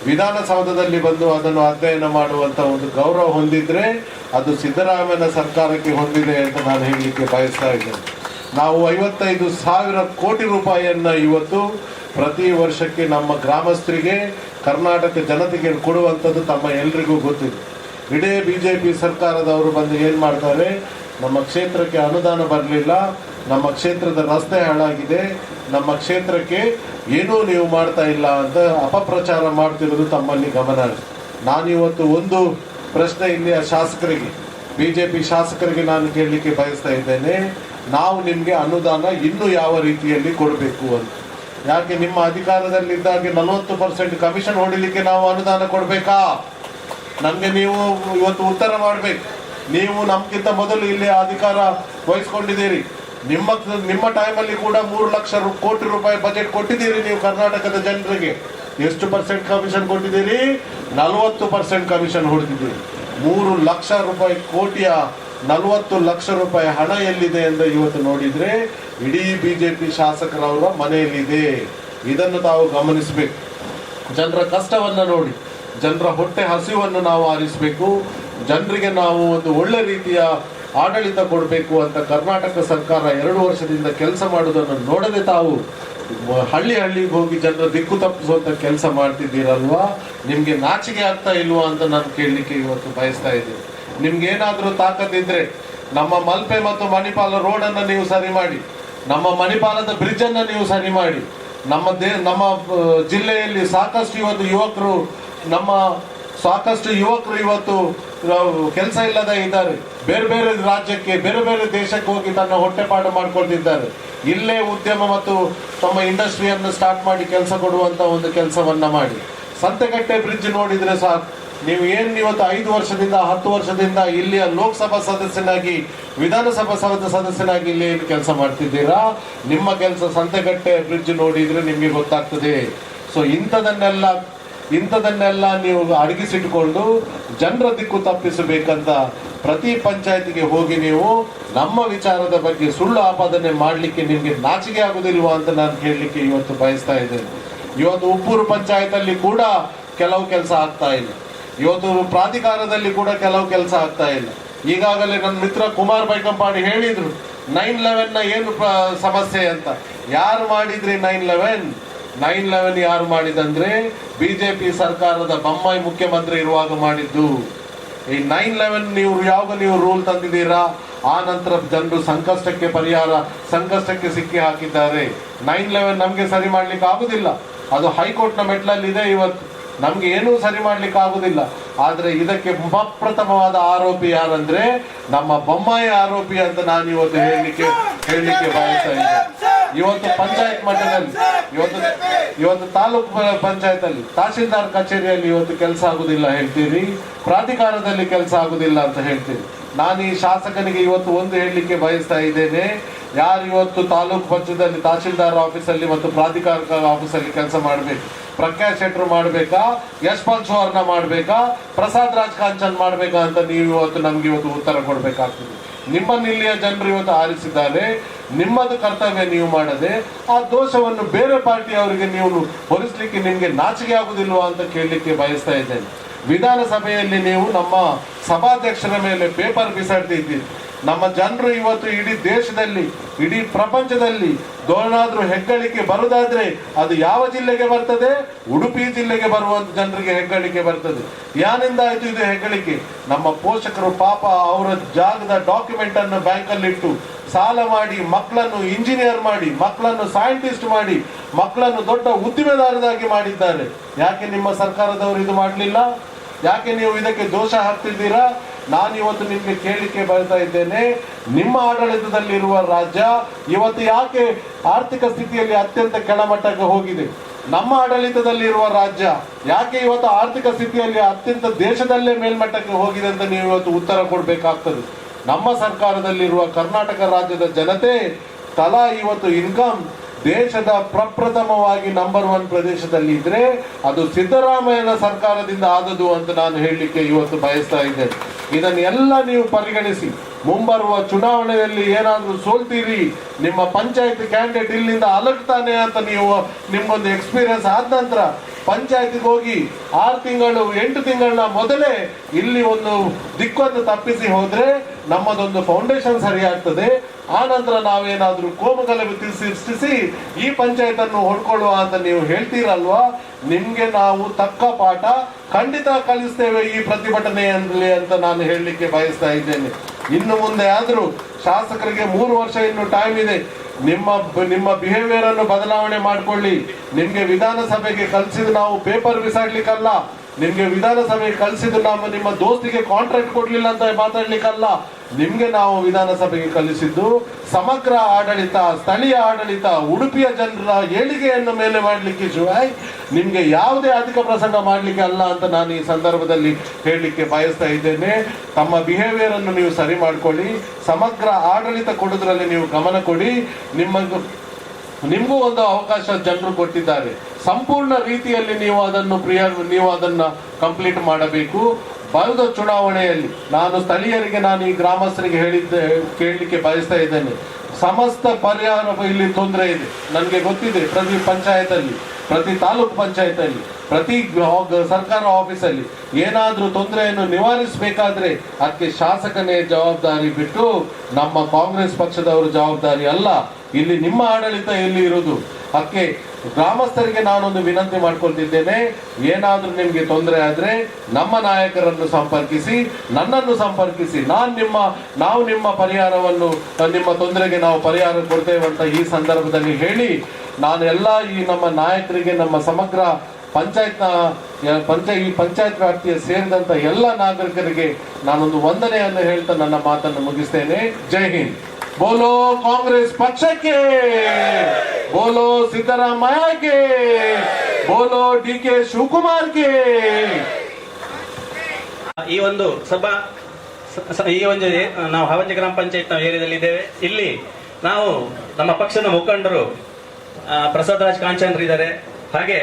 ವಿಧಾನಸೌಧದಲ್ಲಿ ಬಂದು ಅದನ್ನು ಅಧ್ಯಯನ ಮಾಡುವಂತ ಒಂದು ಗೌರವ ಹೊಂದಿದ್ರೆ ಅದು ಸಿದ್ದರಾಮಯ್ಯನ ಸರ್ಕಾರಕ್ಕೆ ಹೊಂದಿದೆ ಅಂತ ನಾನು ಹೇಳಲಿಕ್ಕೆ ಬಯಸ್ತಾ ಇದ್ದೇನೆ. ನಾವು ಐವತ್ತೈದು ಸಾವಿರ ಕೋಟಿ ರೂಪಾಯಿಯನ್ನ ಇವತ್ತು ಪ್ರತಿ ವರ್ಷಕ್ಕೆ ನಮ್ಮ ಗ್ರಾಮಸ್ಥರಿಗೆ, ಕರ್ನಾಟಕ ಜನತೆಗೆ ಕೊಡುವಂಥದ್ದು ತಮ್ಮ ಎಲ್ರಿಗೂ ಗೊತ್ತಿದೆ. ಇಡೀ ಬಿ ಜೆ ಪಿ ಸರ್ಕಾರದವರು ಬಂದು ಏನು ಮಾಡ್ತಾರೆ, ನಮ್ಮ ಕ್ಷೇತ್ರಕ್ಕೆ ಅನುದಾನ ಬರಲಿಲ್ಲ, ನಮ್ಮ ಕ್ಷೇತ್ರದ ರಸ್ತೆ ಹಾಳಾಗಿದೆ, ನಮ್ಮ ಕ್ಷೇತ್ರಕ್ಕೆ ಏನೂ ನೀವು ಮಾಡ್ತಾ ಇಲ್ಲ ಅಂತ ಅಪಪ್ರಚಾರ ಮಾಡ್ತಿರೋದು ತಮ್ಮಲ್ಲಿ ಗಮನ. ನಾನಿವತ್ತು ಒಂದು ಪ್ರಶ್ನೆ ಇಲ್ಲಿ ಆ ಶಾಸಕರಿಗೆ ಬಿ ಜೆ ಪಿ ಶಾಸಕರಿಗೆ ನಾನು ಕೇಳಲಿಕ್ಕೆ ಬಯಸ್ತಾ ಇದ್ದೇನೆ, ನಾವು ನಿಮಗೆ ಅನುದಾನ ಇನ್ನೂ ಯಾವ ರೀತಿಯಲ್ಲಿ ಕೊಡಬೇಕು ಅಂತ ಯಾಕೆ ನಿಮ್ಮ ಅಧಿಕಾರದಲ್ಲಿದ್ದಾಗೆ ನಲವತ್ತು ಪರ್ಸೆಂಟ್ ಕಮಿಷನ್ ಹೊಡಿಲಿಕ್ಕೆ ನಾವು ಅನುದಾನ ಕೊಡಬೇಕಾ ನಮ್ಗೆ ನೀವು ಇವತ್ತು ಉತ್ತರ ಮಾಡಬೇಕು. ನೀವು ನಮಗಿಂತ ಮೊದಲು ಇಲ್ಲಿ ಅಧಿಕಾರ ವಹಿಸ್ಕೊಂಡಿದ್ದೀರಿ. ನಿಮ್ಮ ನಿಮ್ಮ ಟೈಮಲ್ಲಿ ಕೂಡ ಮೂರು ಲಕ್ಷ ಕೋಟಿ ರೂಪಾಯಿ ಬಜೆಟ್ ಕೊಟ್ಟಿದ್ದೀರಿ ನೀವು ಕರ್ನಾಟಕದ ಜನರಿಗೆ. ಎಷ್ಟು ಪರ್ಸೆಂಟ್ ಕಮಿಷನ್ ಕೊಟ್ಟಿದ್ದೀರಿ? ನಲವತ್ತು ಪರ್ಸೆಂಟ್ ಕಮಿಷನ್ ಹೊಡೆದಿದ್ದೀರಿ. ಮೂರು ಲಕ್ಷ ರೂಪಾಯಿ ಕೋಟಿಯ ನಲವತ್ತು ಲಕ್ಷ ರೂಪಾಯಿ ಹಣ ಎಲ್ಲಿದೆ ಅಂತ ಇವತ್ತು ನೋಡಿದರೆ ಇಡೀ ಬಿ ಜೆ ಪಿ ಶಾಸಕರವರ ಮನೆಯಲ್ಲಿದೆ. ಇದನ್ನು ತಾವು ಗಮನಿಸಬೇಕು. ಜನರ ಕಷ್ಟವನ್ನು ನೋಡಿ. ಜನರ ಹೊಟ್ಟೆ ಹಸಿವನ್ನು ನಾವು ಆರಿಸಬೇಕು, ಜನರಿಗೆ ನಾವು ಒಂದು ಒಳ್ಳೆ ರೀತಿಯ ಆಡಳಿತ ಕೊಡಬೇಕು ಅಂತ ಕರ್ನಾಟಕ ಸರ್ಕಾರ ಎರಡು ವರ್ಷದಿಂದ ಕೆಲಸ ಮಾಡುವುದನ್ನು ನೋಡದೆ ತಾವು ಹಳ್ಳಿ ಹಳ್ಳಿಗೆ ಹೋಗಿ ಜನರ ದಿಕ್ಕು ತಪ್ಪಿಸುವಂತ ಕೆಲಸ ಮಾಡ್ತಿದ್ದೀರಲ್ವಾ? ನಿಮ್ಗೆ ನಾಚಿಕೆ ಆಗ್ತಾ ಇಲ್ವಾ ಅಂತ ನಾನು ಕೇಳಲಿಕ್ಕೆ ಇವತ್ತು ಬಯಸ್ತಾ ಇದ್ದೀನಿ. ನಿಮ್ಗೆ ಏನಾದ್ರೂ ತಾಕತ್ತಿದ್ರೆ ನಮ್ಮ ಮಲ್ಪೆ ಮತ್ತು ಮಣಿಪಾಲ ರೋಡ್ ಅನ್ನ ನೀವು ಸರಿ ಮಾಡಿ, ನಮ್ಮ ಮಣಿಪಾಲದ ಬ್ರಿಡ್ಜ್ ಅನ್ನ ನೀವು ಸರಿ ಮಾಡಿ, ನಮ್ಮ ದೇ, ನಮ್ಮ ಜಿಲ್ಲೆಯಲ್ಲಿ ಸಾಕಷ್ಟು ಇವತ್ತು ಯುವಕರು ನಮ್ಮ ಸಾಕಷ್ಟು ಯುವಕರು ಇವತ್ತು ಕೆಲಸ ಇಲ್ಲದೆ ಇದ್ದಾರೆ. ಬೇರೆ ಬೇರೆ ರಾಜ್ಯಕ್ಕೆ, ಬೇರೆ ಬೇರೆ ದೇಶಕ್ಕೆ ಹೋಗಿ ತನ್ನ ಹೊಟ್ಟೆಪಾಡು ಮಾಡ್ಕೊಳ್ತಿದ್ದಾರೆ. ಇಲ್ಲೇ ಉದ್ಯಮ ಮತ್ತು ತಮ್ಮ ಇಂಡಸ್ಟ್ರಿಯನ್ನು ಸ್ಟಾರ್ಟ್ ಮಾಡಿ ಕೆಲಸ ಕೊಡುವಂತ ಒಂದು ಕೆಲಸವನ್ನ ಮಾಡಿ. ಸಂತೆಗಟ್ಟೆ ಬ್ರಿಡ್ಜ್ ನೋಡಿದ್ರೆ ಸಾಕು. ನೀವು ಏನು ಇವತ್ತು ಐದು ವರ್ಷದಿಂದ, ಹತ್ತು ವರ್ಷದಿಂದ ಇಲ್ಲಿಯ ಲೋಕಸಭಾ ಸದಸ್ಯನಾಗಿ, ವಿಧಾನಸಭಾ ಸಭಾ ಸದಸ್ಯನಾಗಿ ಇಲ್ಲಿ ಏನು ಕೆಲಸ ಮಾಡ್ತಿದ್ದೀರಾ? ನಿಮ್ಮ ಕೆಲಸ ಸಂತೆಗಟ್ಟೆ ಬ್ರಿಡ್ಜ್ ನೋಡಿದ್ರೆ ನಿಮಗೆ ಗೊತ್ತಾಗ್ತದೆ. ಸೊ ಇಂಥದನ್ನೆಲ್ಲ ಇಂಥದನ್ನೆಲ್ಲ ನೀವು ಅಡಗಿಸಿಟ್ಕೊಂಡು ಜನರ ದಿಕ್ಕು ತಪ್ಪಿಸಬೇಕಂತ ಪ್ರತಿ ಪಂಚಾಯತಿಗೆ ಹೋಗಿ ನೀವು ನಮ್ಮ ವಿಚಾರದ ಬಗ್ಗೆ ಸುಳ್ಳು ಆಪಾದನೆ ಮಾಡಲಿಕ್ಕೆ ನಿಮಗೆ ನಾಚಿಕೆ ಆಗುದಿಲ್ವಾ ಅಂತ ನಾನು ಹೇಳಲಿಕ್ಕೆ ಇವತ್ತು ಬಯಸ್ತಾ ಇದ್ದೇನೆ. ಇವತ್ತು ಉಪ್ಪೂರು ಪಂಚಾಯತ್ ಅಲ್ಲಿ ಕೂಡ ಕೆಲವು ಕೆಲಸ ಆಗ್ತಾ ಇಲ್ಲ. ಇವತ್ತು ಪ್ರಾಧಿಕಾರದಲ್ಲಿ ಕೂಡ ಕೆಲವು ಕೆಲಸ ಆಗ್ತಾ ಇಲ್ಲ. ಈಗಾಗಲೇ ನನ್ನ ಮಿತ್ರ ಕುಮಾರ್ ಬೈಕಂಪಾಡಿ ಹೇಳಿದ್ರು ನೈನ್ ಲೆವೆನ್ನ ಏನು ಸಮಸ್ಯೆ ಅಂತ? ಯಾರು ಮಾಡಿದ್ರಿ ನೈನ್ ಲೆವೆನ್ ನೈನ್ ಲೆವೆನ್ ಯಾರು ಮಾಡಿದಂದ್ರೆ ಬಿಜೆಪಿ ಸರ್ಕಾರದ ಬೊಮ್ಮಾಯಿ ಮುಖ್ಯಮಂತ್ರಿ ಇರುವಾಗ ಮಾಡಿದ್ದು. ಈ ನೈನ್ ಲೆವೆನ್ ನೀವು ಯಾವಾಗ ನೀವು ರೂಲ್ ತಂದಿದ್ದೀರಾ? ಆ ನಂತರ ಜನರು ಸಂಕಷ್ಟಕ್ಕೆ ಪರಿಹಾರ, ಸಂಕಷ್ಟಕ್ಕೆ ಸಿಕ್ಕಿ ಹಾಕಿದ್ದಾರೆ. ನೈನ್ ಲೆವೆನ್ ನಮಗೆ ಸರಿ ಮಾಡ್ಲಿಕ್ಕೆ ಆಗುದಿಲ್ಲ. ಅದು ಹೈಕೋರ್ಟ್ನ ಮೆಟ್ಲಲ್ಲಿ ಇದೆ ಇವತ್ತು. ನಮ್ಗೆ ಏನೂ ಸರಿ ಮಾಡ್ಲಿಕ್ಕೆ ಆಗುದಿಲ್ಲ. ಆದ್ರೆ ಇದಕ್ಕೆ ಪ್ರಥಮವಾದ ಆರೋಪಿ ಯಾರಂದ್ರೆ ನಮ್ಮ ಬೊಮ್ಮಾಯಿ ಆರೋಪಿ ಅಂತ ನಾನು ಇವತ್ತು ಹೇಳಲಿಕ್ಕೆ ಹೇಳಲಿಕ್ಕೆ ಬಯಸ್ತಾ ಇದ್ದೇನೆ ಇವತ್ತು ಪಂಚಾಯತ್ ಮಟ್ಟದಲ್ಲಿ ಇವತ್ತು ಇವತ್ತು ತಾಲೂಕು ಪಂಚಾಯತ್ ಅಲ್ಲಿ ತಹಶೀಲ್ದಾರ್ ಕಚೇರಿಯಲ್ಲಿ ಇವತ್ತು ಕೆಲಸ ಆಗುದಿಲ್ಲ ಹೇಳ್ತೀರಿ. ಪ್ರಾಧಿಕಾರದಲ್ಲಿ ಕೆಲಸ ಆಗುದಿಲ್ಲ ಅಂತ ಹೇಳ್ತೀರಿ. ನಾನು ಈ ಶಾಸಕನಿಗೆ ಇವತ್ತು ಒಂದು ಹೇಳಲಿಕ್ಕೆ ಬಯಸ್ತಾ ಇದ್ದೇನೆ. ಯಾರು ಇವತ್ತು ತಾಲೂಕು ಪಂಚದಲ್ಲಿ ತಹಶೀಲ್ದಾರ್ ಆಫೀಸಲ್ಲಿ ಮತ್ತು ಪ್ರಾಧಿಕಾರ ಆಫೀಸಲ್ಲಿ ಕೆಲಸ ಮಾಡಬೇಕು. ಪ್ರಕಾಶ್ ಶೆಟ್ರು ಮಾಡ್ಬೇಕಾ? ಯಶ್ಪಾಲ್ ಸುವರ್ಣ ಮಾಡ್ಬೇಕಾ? ಪ್ರಸಾದ್ ರಾಜ್ ಕಾಂಚನ್ ಮಾಡ್ಬೇಕಾ ಅಂತ ನೀವು ಇವತ್ತು ನಮ್ಗೆ ಇವತ್ತು ಉತ್ತರ ಕೊಡ್ಬೇಕಾಗ್ತದೆ. ನಿಮ್ಮನ್ನ ಇಲ್ಲಿಯ ಜನರು ಇವತ್ತು ಆರಿಸಿದ್ದಾರೆ. ನಿಮ್ಮದು ಕರ್ತವ್ಯ ನೀವು ಮಾಡದೆ, ಆ ದೋಷವನ್ನು ಬೇರೆ ಪಾರ್ಟಿಯವರಿಗೆ ನೀವು ಹೊರಿಸ್ಲಿಕ್ಕೆ ನಿಮಗೆ ನಾಚಿಕೆ ಆಗುದಿಲ್ವಾ ಅಂತ ಕೇಳಲಿಕ್ಕೆ ಬಯಸ್ತಾ ಇದ್ದೇನೆ. ವಿಧಾನಸಭೆಯಲ್ಲಿ ನೀವು ನಮ್ಮ ಸಭಾಧ್ಯಕ್ಷರ ಮೇಲೆ ಪೇಪರ್ ಬಿಸಾಡ್ತಿದ್ದೀರಿ ನಮ್ಮ ಜನರು ಇವತ್ತು ಇಡೀ ದೇಶದಲ್ಲಿ, ಇಡೀ ಪ್ರಪಂಚದಲ್ಲಿ ದೋಣಾದ್ರೂ ಹೆಗ್ಗಳಿಕೆ ಬರುದಾದ್ರೆ ಅದು ಯಾವ ಜಿಲ್ಲೆಗೆ ಬರ್ತದೆ? ಉಡುಪಿ ಜಿಲ್ಲೆಗೆ ಬರುವಂತ ಜನರಿಗೆ ಹೆಗ್ಗಳಿಕೆ ಬರ್ತದೆ. ಯಾನಿಂದ ಆಯ್ತು ಇದು ಹೆಗ್ಗಳಿಕೆ? ನಮ್ಮ ಪೋಷಕರು ಪಾಪ ಅವರ ಜಾಗದ ಡಾಕ್ಯುಮೆಂಟ್ ಅನ್ನು ಬ್ಯಾಂಕ್ ಅಲ್ಲಿ ಇಟ್ಟು ಸಾಲ ಮಾಡಿ, ಮಕ್ಕಳನ್ನು ಇಂಜಿನಿಯರ್ ಮಾಡಿ, ಮಕ್ಕಳನ್ನು ಸೈಂಟಿಸ್ಟ್ ಮಾಡಿ, ಮಕ್ಕಳನ್ನು ದೊಡ್ಡ ಉದ್ದಿಮೆದಾರರಾಗಿ ಮಾಡಿದ್ದಾರೆ. ಯಾಕೆ ನಿಮ್ಮ ಸರ್ಕಾರದವರು ಇದು ಮಾಡಲಿಲ್ಲ? ಯಾಕೆ ನೀವು ಇದಕ್ಕೆ ದೋಷ ಹಾಕ್ತಿದ್ದೀರಾ? ನಾನು ಇವತ್ತು ನಿಮಗೆ ಕೇಳಲಿಕ್ಕೆ ಬರ್ತಾ ಇದ್ದೇನೆ. ನಿಮ್ಮ ಆಡಳಿತದಲ್ಲಿರುವ ರಾಜ್ಯ ಇವತ್ತು ಯಾಕೆ ಆರ್ಥಿಕ ಸ್ಥಿತಿಯಲ್ಲಿ ಅತ್ಯಂತ ಕೆಳಮಟ್ಟಕ್ಕೆ ಹೋಗಿದೆ? ನಮ್ಮ ಆಡಳಿತದಲ್ಲಿರುವ ರಾಜ್ಯ ಯಾಕೆ ಇವತ್ತು ಆರ್ಥಿಕ ಸ್ಥಿತಿಯಲ್ಲಿ ಅತ್ಯಂತ ದೇಶದಲ್ಲೇ ಮೇಲ್ಮಟ್ಟಕ್ಕೆ ಹೋಗಿದೆ ಅಂತ ನೀವು ಇವತ್ತು ಉತ್ತರ ಕೊಡಬೇಕಾಗ್ತದೆ? ನಮ್ಮ ಸರ್ಕಾರದಲ್ಲಿರುವ ಕರ್ನಾಟಕ ರಾಜ್ಯದ ಜನತೆ ತಲಾ ಇವತ್ತು ಇನ್ಕಮ್ ದೇಶದ ಪ್ರಪ್ರಥಮವಾಗಿ ನಂಬರ್ ಒನ್ ಪ್ರದೇಶದಲ್ಲಿ ಇದ್ರೆ ಅದು ಸಿದ್ದರಾಮಯ್ಯನ ಸರ್ಕಾರದಿಂದ ಆದದು ಅಂತ ನಾನು ಹೇಳಲಿಕ್ಕೆ ಇವತ್ತು ಬಯಸ್ತಾ ಇದ್ದೇನೆ. ಇದನ್ನೆಲ್ಲ ನೀವು ಪರಿಗಣಿಸಿ. ಮುಂಬರುವ ಚುನಾವಣೆಯಲ್ಲಿ ಏನಾದರೂ ಸೋಲ್ತೀರಿ, ನಿಮ್ಮ ಪಂಚಾಯತ್ ಕ್ಯಾಂಡಿಡೇಟ್ ಇಲ್ಲಿಂದ ಅಲಗ್ತಾನೆ ಅಂತ ನೀವು ನಿಮ್ಗೊಂದು ಎಕ್ಸ್ಪೀರಿಯನ್ಸ್ ಆದ ನಂತರ ಪಂಚಾಯತ್ಗೆ ಹೋಗಿ ಆರು ತಿಂಗಳು, ಎಂಟು ತಿಂಗಳನ್ನ ಮೊದಲೇ ಇಲ್ಲಿ ಒಂದು ದಿಕ್ಕನ್ನು ತಪ್ಪಿಸಿ ಹೋದರೆ ನಮ್ಮದೊಂದು ಫೌಂಡೇಶನ್ ಸರಿಯಾಗ್ತದೆ. ಆ ನಂತರ ನಾವೇನಾದ್ರೂ ಕೋಮುಗಲಭೆ ಸೃಷ್ಟಿಸಿ ಈ ಪಂಚಾಯತ್ ಅನ್ನು ಹೊಡ್ಕೊಳ್ಳುವ ಅಂತ ನೀವು ಹೇಳ್ತೀರಲ್ವಾ? ನಿಮ್ಗೆ ನಾವು ತಕ್ಕ ಪಾಠ ಖಂಡಿತ ಕಲಿಸ್ತೇವೆ ಈ ಪ್ರತಿಭಟನೆಯಲ್ಲಿ ಅಂತ ನಾನು ಹೇಳಲಿಕ್ಕೆ ಬಯಸ್ತಾ ಇದ್ದೇನೆ. ಇನ್ನು ಮುಂದೆ ಆದರೂ ಶಾಸಕರಿಗೆ ಮೂರು ವರ್ಷ ಇನ್ನು ಟೈಮ್ ಇದೆ. ನಿಮ್ಮ ನಿಮ್ಮ ಬಿಹೇವಿಯರ್ ಅನ್ನು ಬದಲಾವಣೆ ಮಾಡಿಕೊಳ್ಳಿ. ನಿಮ್ಗೆ ವಿಧಾನಸಭೆಗೆ ಕಲಿಸಿದ ನಾವು ಪೇಪರ್ ಬಿಸಾಡ್ಲಿಕ್ಕಲ್ಲ. ನಿಮ್ಗೆ ವಿಧಾನಸಭೆಗೆ ಕಲಿಸಿದ್ರು ನಾವು ನಿಮ್ಮ ದೋಸ್ತಿಗೆ ಕಾಂಟ್ರಾಕ್ಟ್ ಕೊಡ್ಲಿಲ್ಲ ಅಂತ ಮಾತಾಡ್ಲಿಕ್ಕಲ್ಲ ನಿಮ್ಗೆ ನಾವು ವಿಧಾನಸಭೆಗೆ ಕಲಿಸಿದ್ದು ಸಮಗ್ರ ಆಡಳಿತ, ಸ್ಥಳೀಯ ಆಡಳಿತ, ಉಡುಪಿಯ ಜನರ ಏಳಿಗೆಯನ್ನು ಮೇಲೆ ಮಾಡಲಿಕ್ಕೆ ಶಿವಾಯ್, ನಿಮ್ಗೆ ಯಾವುದೇ ಅಧಿಕ ಪ್ರಸಂಗ ಮಾಡಲಿಕ್ಕೆ ಅಲ್ಲ ಅಂತ ನಾನು ಈ ಸಂದರ್ಭದಲ್ಲಿ ಹೇಳಲಿಕ್ಕೆ ಬಯಸ್ತಾ ಇದ್ದೇನೆ. ತಮ್ಮ ಬಿಹೇವಿಯರ್ ಅನ್ನು ನೀವು ಸರಿ ಮಾಡ್ಕೊಳ್ಳಿ. ಸಮಗ್ರ ಆಡಳಿತ ಕೊಡೋದ್ರಲ್ಲಿ ನೀವು ಗಮನ ಕೊಡಿ. ನಿಮ್ಮ ನಿಮಗೂ ಒಂದು ಅವಕಾಶ ಜನರು ಕೊಟ್ಟಿದ್ದಾರೆ. ಸಂಪೂರ್ಣ ರೀತಿಯಲ್ಲಿ ನೀವು ಅದನ್ನು ಪ್ರಿಯ ನೀವು ಅದನ್ನು ಕಂಪ್ಲೀಟ್ ಮಾಡಬೇಕು. ಬರದ ಚುನಾವಣೆಯಲ್ಲಿ, ನಾನು ಸ್ಥಳೀಯರಿಗೆ, ನಾನು ಈ ಗ್ರಾಮಸ್ಥರಿಗೆ ಹೇಳಿದ್ದೆ, ಕೇಳಲಿಕ್ಕೆ ಬಯಸ್ತಾ ಇದ್ದೇನೆ. ಸಮಸ್ತ ಪರಿಹಾರ ಇಲ್ಲಿ ತೊಂದರೆ ಇದೆ. ನನಗೆ ಗೊತ್ತಿದೆ, ಪ್ರತಿ ಪಂಚಾಯತಲ್ಲಿ. ಪ್ರತಿ ತಾಲೂಕು ಪಂಚಾಯತಲ್ಲಿ ಪ್ರತಿ ಸರ್ಕಾರ ಆಫೀಸಲ್ಲಿ ಏನಾದರೂ ತೊಂದರೆಯನ್ನು ನಿವಾರಿಸಬೇಕಾದ್ರೆ ಅದಕ್ಕೆ ಶಾಸಕನೇ ಜವಾಬ್ದಾರಿ ಬಿಟ್ಟು ನಮ್ಮ ಕಾಂಗ್ರೆಸ್ ಪಕ್ಷದವರು ಜವಾಬ್ದಾರಿ ಅಲ್ಲ. ಇಲ್ಲಿ ನಿಮ್ಮ ಆಡಳಿತ ಎಲ್ಲಿ ಇರುವುದು ಅದಕ್ಕೆ ಗ್ರಾಮಸ್ಥರಿಗೆ ನಾನೊಂದು ವಿನಂತಿ ಮಾಡ್ಕೊಳ್ತಿದ್ದೇನೆ. ಏನಾದರೂ ನಿಮಗೆ ತೊಂದರೆ ಆದ್ರೆ ನಮ್ಮ ನಾಯಕರನ್ನು ಸಂಪರ್ಕಿಸಿ, ನನ್ನನ್ನು ಸಂಪರ್ಕಿಸಿ. ನಾನು ನಿಮ್ಮ, ನಾವು ನಿಮ್ಮ ಪರಿಹಾರವನ್ನು, ನಿಮ್ಮ ತೊಂದರೆಗೆ ನಾವು ಪರಿಹಾರ ಕೊಡ್ತೇವೆ ಅಂತ ಈ ಸಂದರ್ಭದಲ್ಲಿ ಹೇಳಿ ನಾನು ಎಲ್ಲ ಈ ನಮ್ಮ ನಾಯಕರಿಗೆ, ನಮ್ಮ ಸಮಗ್ರ ಪಂಚಾಯತ್ನ ಪಂಚಾಯತ್ ಈ ಪಂಚಾಯತ್ ವ್ಯಾಪ್ತಿಯ ಸೇರಿದಂತ ಎಲ್ಲ ನಾಗರಿಕರಿಗೆ ನಾನೊಂದು ವಂದನೆಯನ್ನು ಹೇಳ್ತಾ ನನ್ನ ಮಾತನ್ನು ಮುಗಿಸ್ತೇನೆ. ಜೈ ಹಿಂದ್. ಬೋಲೋ ಕಾಂಗ್ರೆಸ್ ಪಕ್ಷಕ್ಕೆ! ಬೋಲೋ ಸಿದ್ದರಾಮಯ್ಯಗೆ! ಬೋಲೋ ಡಿ ಕೆ ಶಿವಕುಮಾರ್ಗೆ! ಈ ಒಂದು ಸಭಾ ಈ ಒಂದು, ನಾವು ಹಾವಂಜಿ ಗ್ರಾಮ ಪಂಚಾಯತ್ ನಾವು ಏರಿಯಾದಲ್ಲಿ ಇದ್ದೇವೆ ಇಲ್ಲಿ ನಾವು ನಮ್ಮ ಪಕ್ಷದ ಮುಖಂಡರು ಪ್ರಸಾದ್ ರಾಜ್ ಕಾಂಚನ್ರು ಇದ್ದಾರೆ. ಹಾಗೆ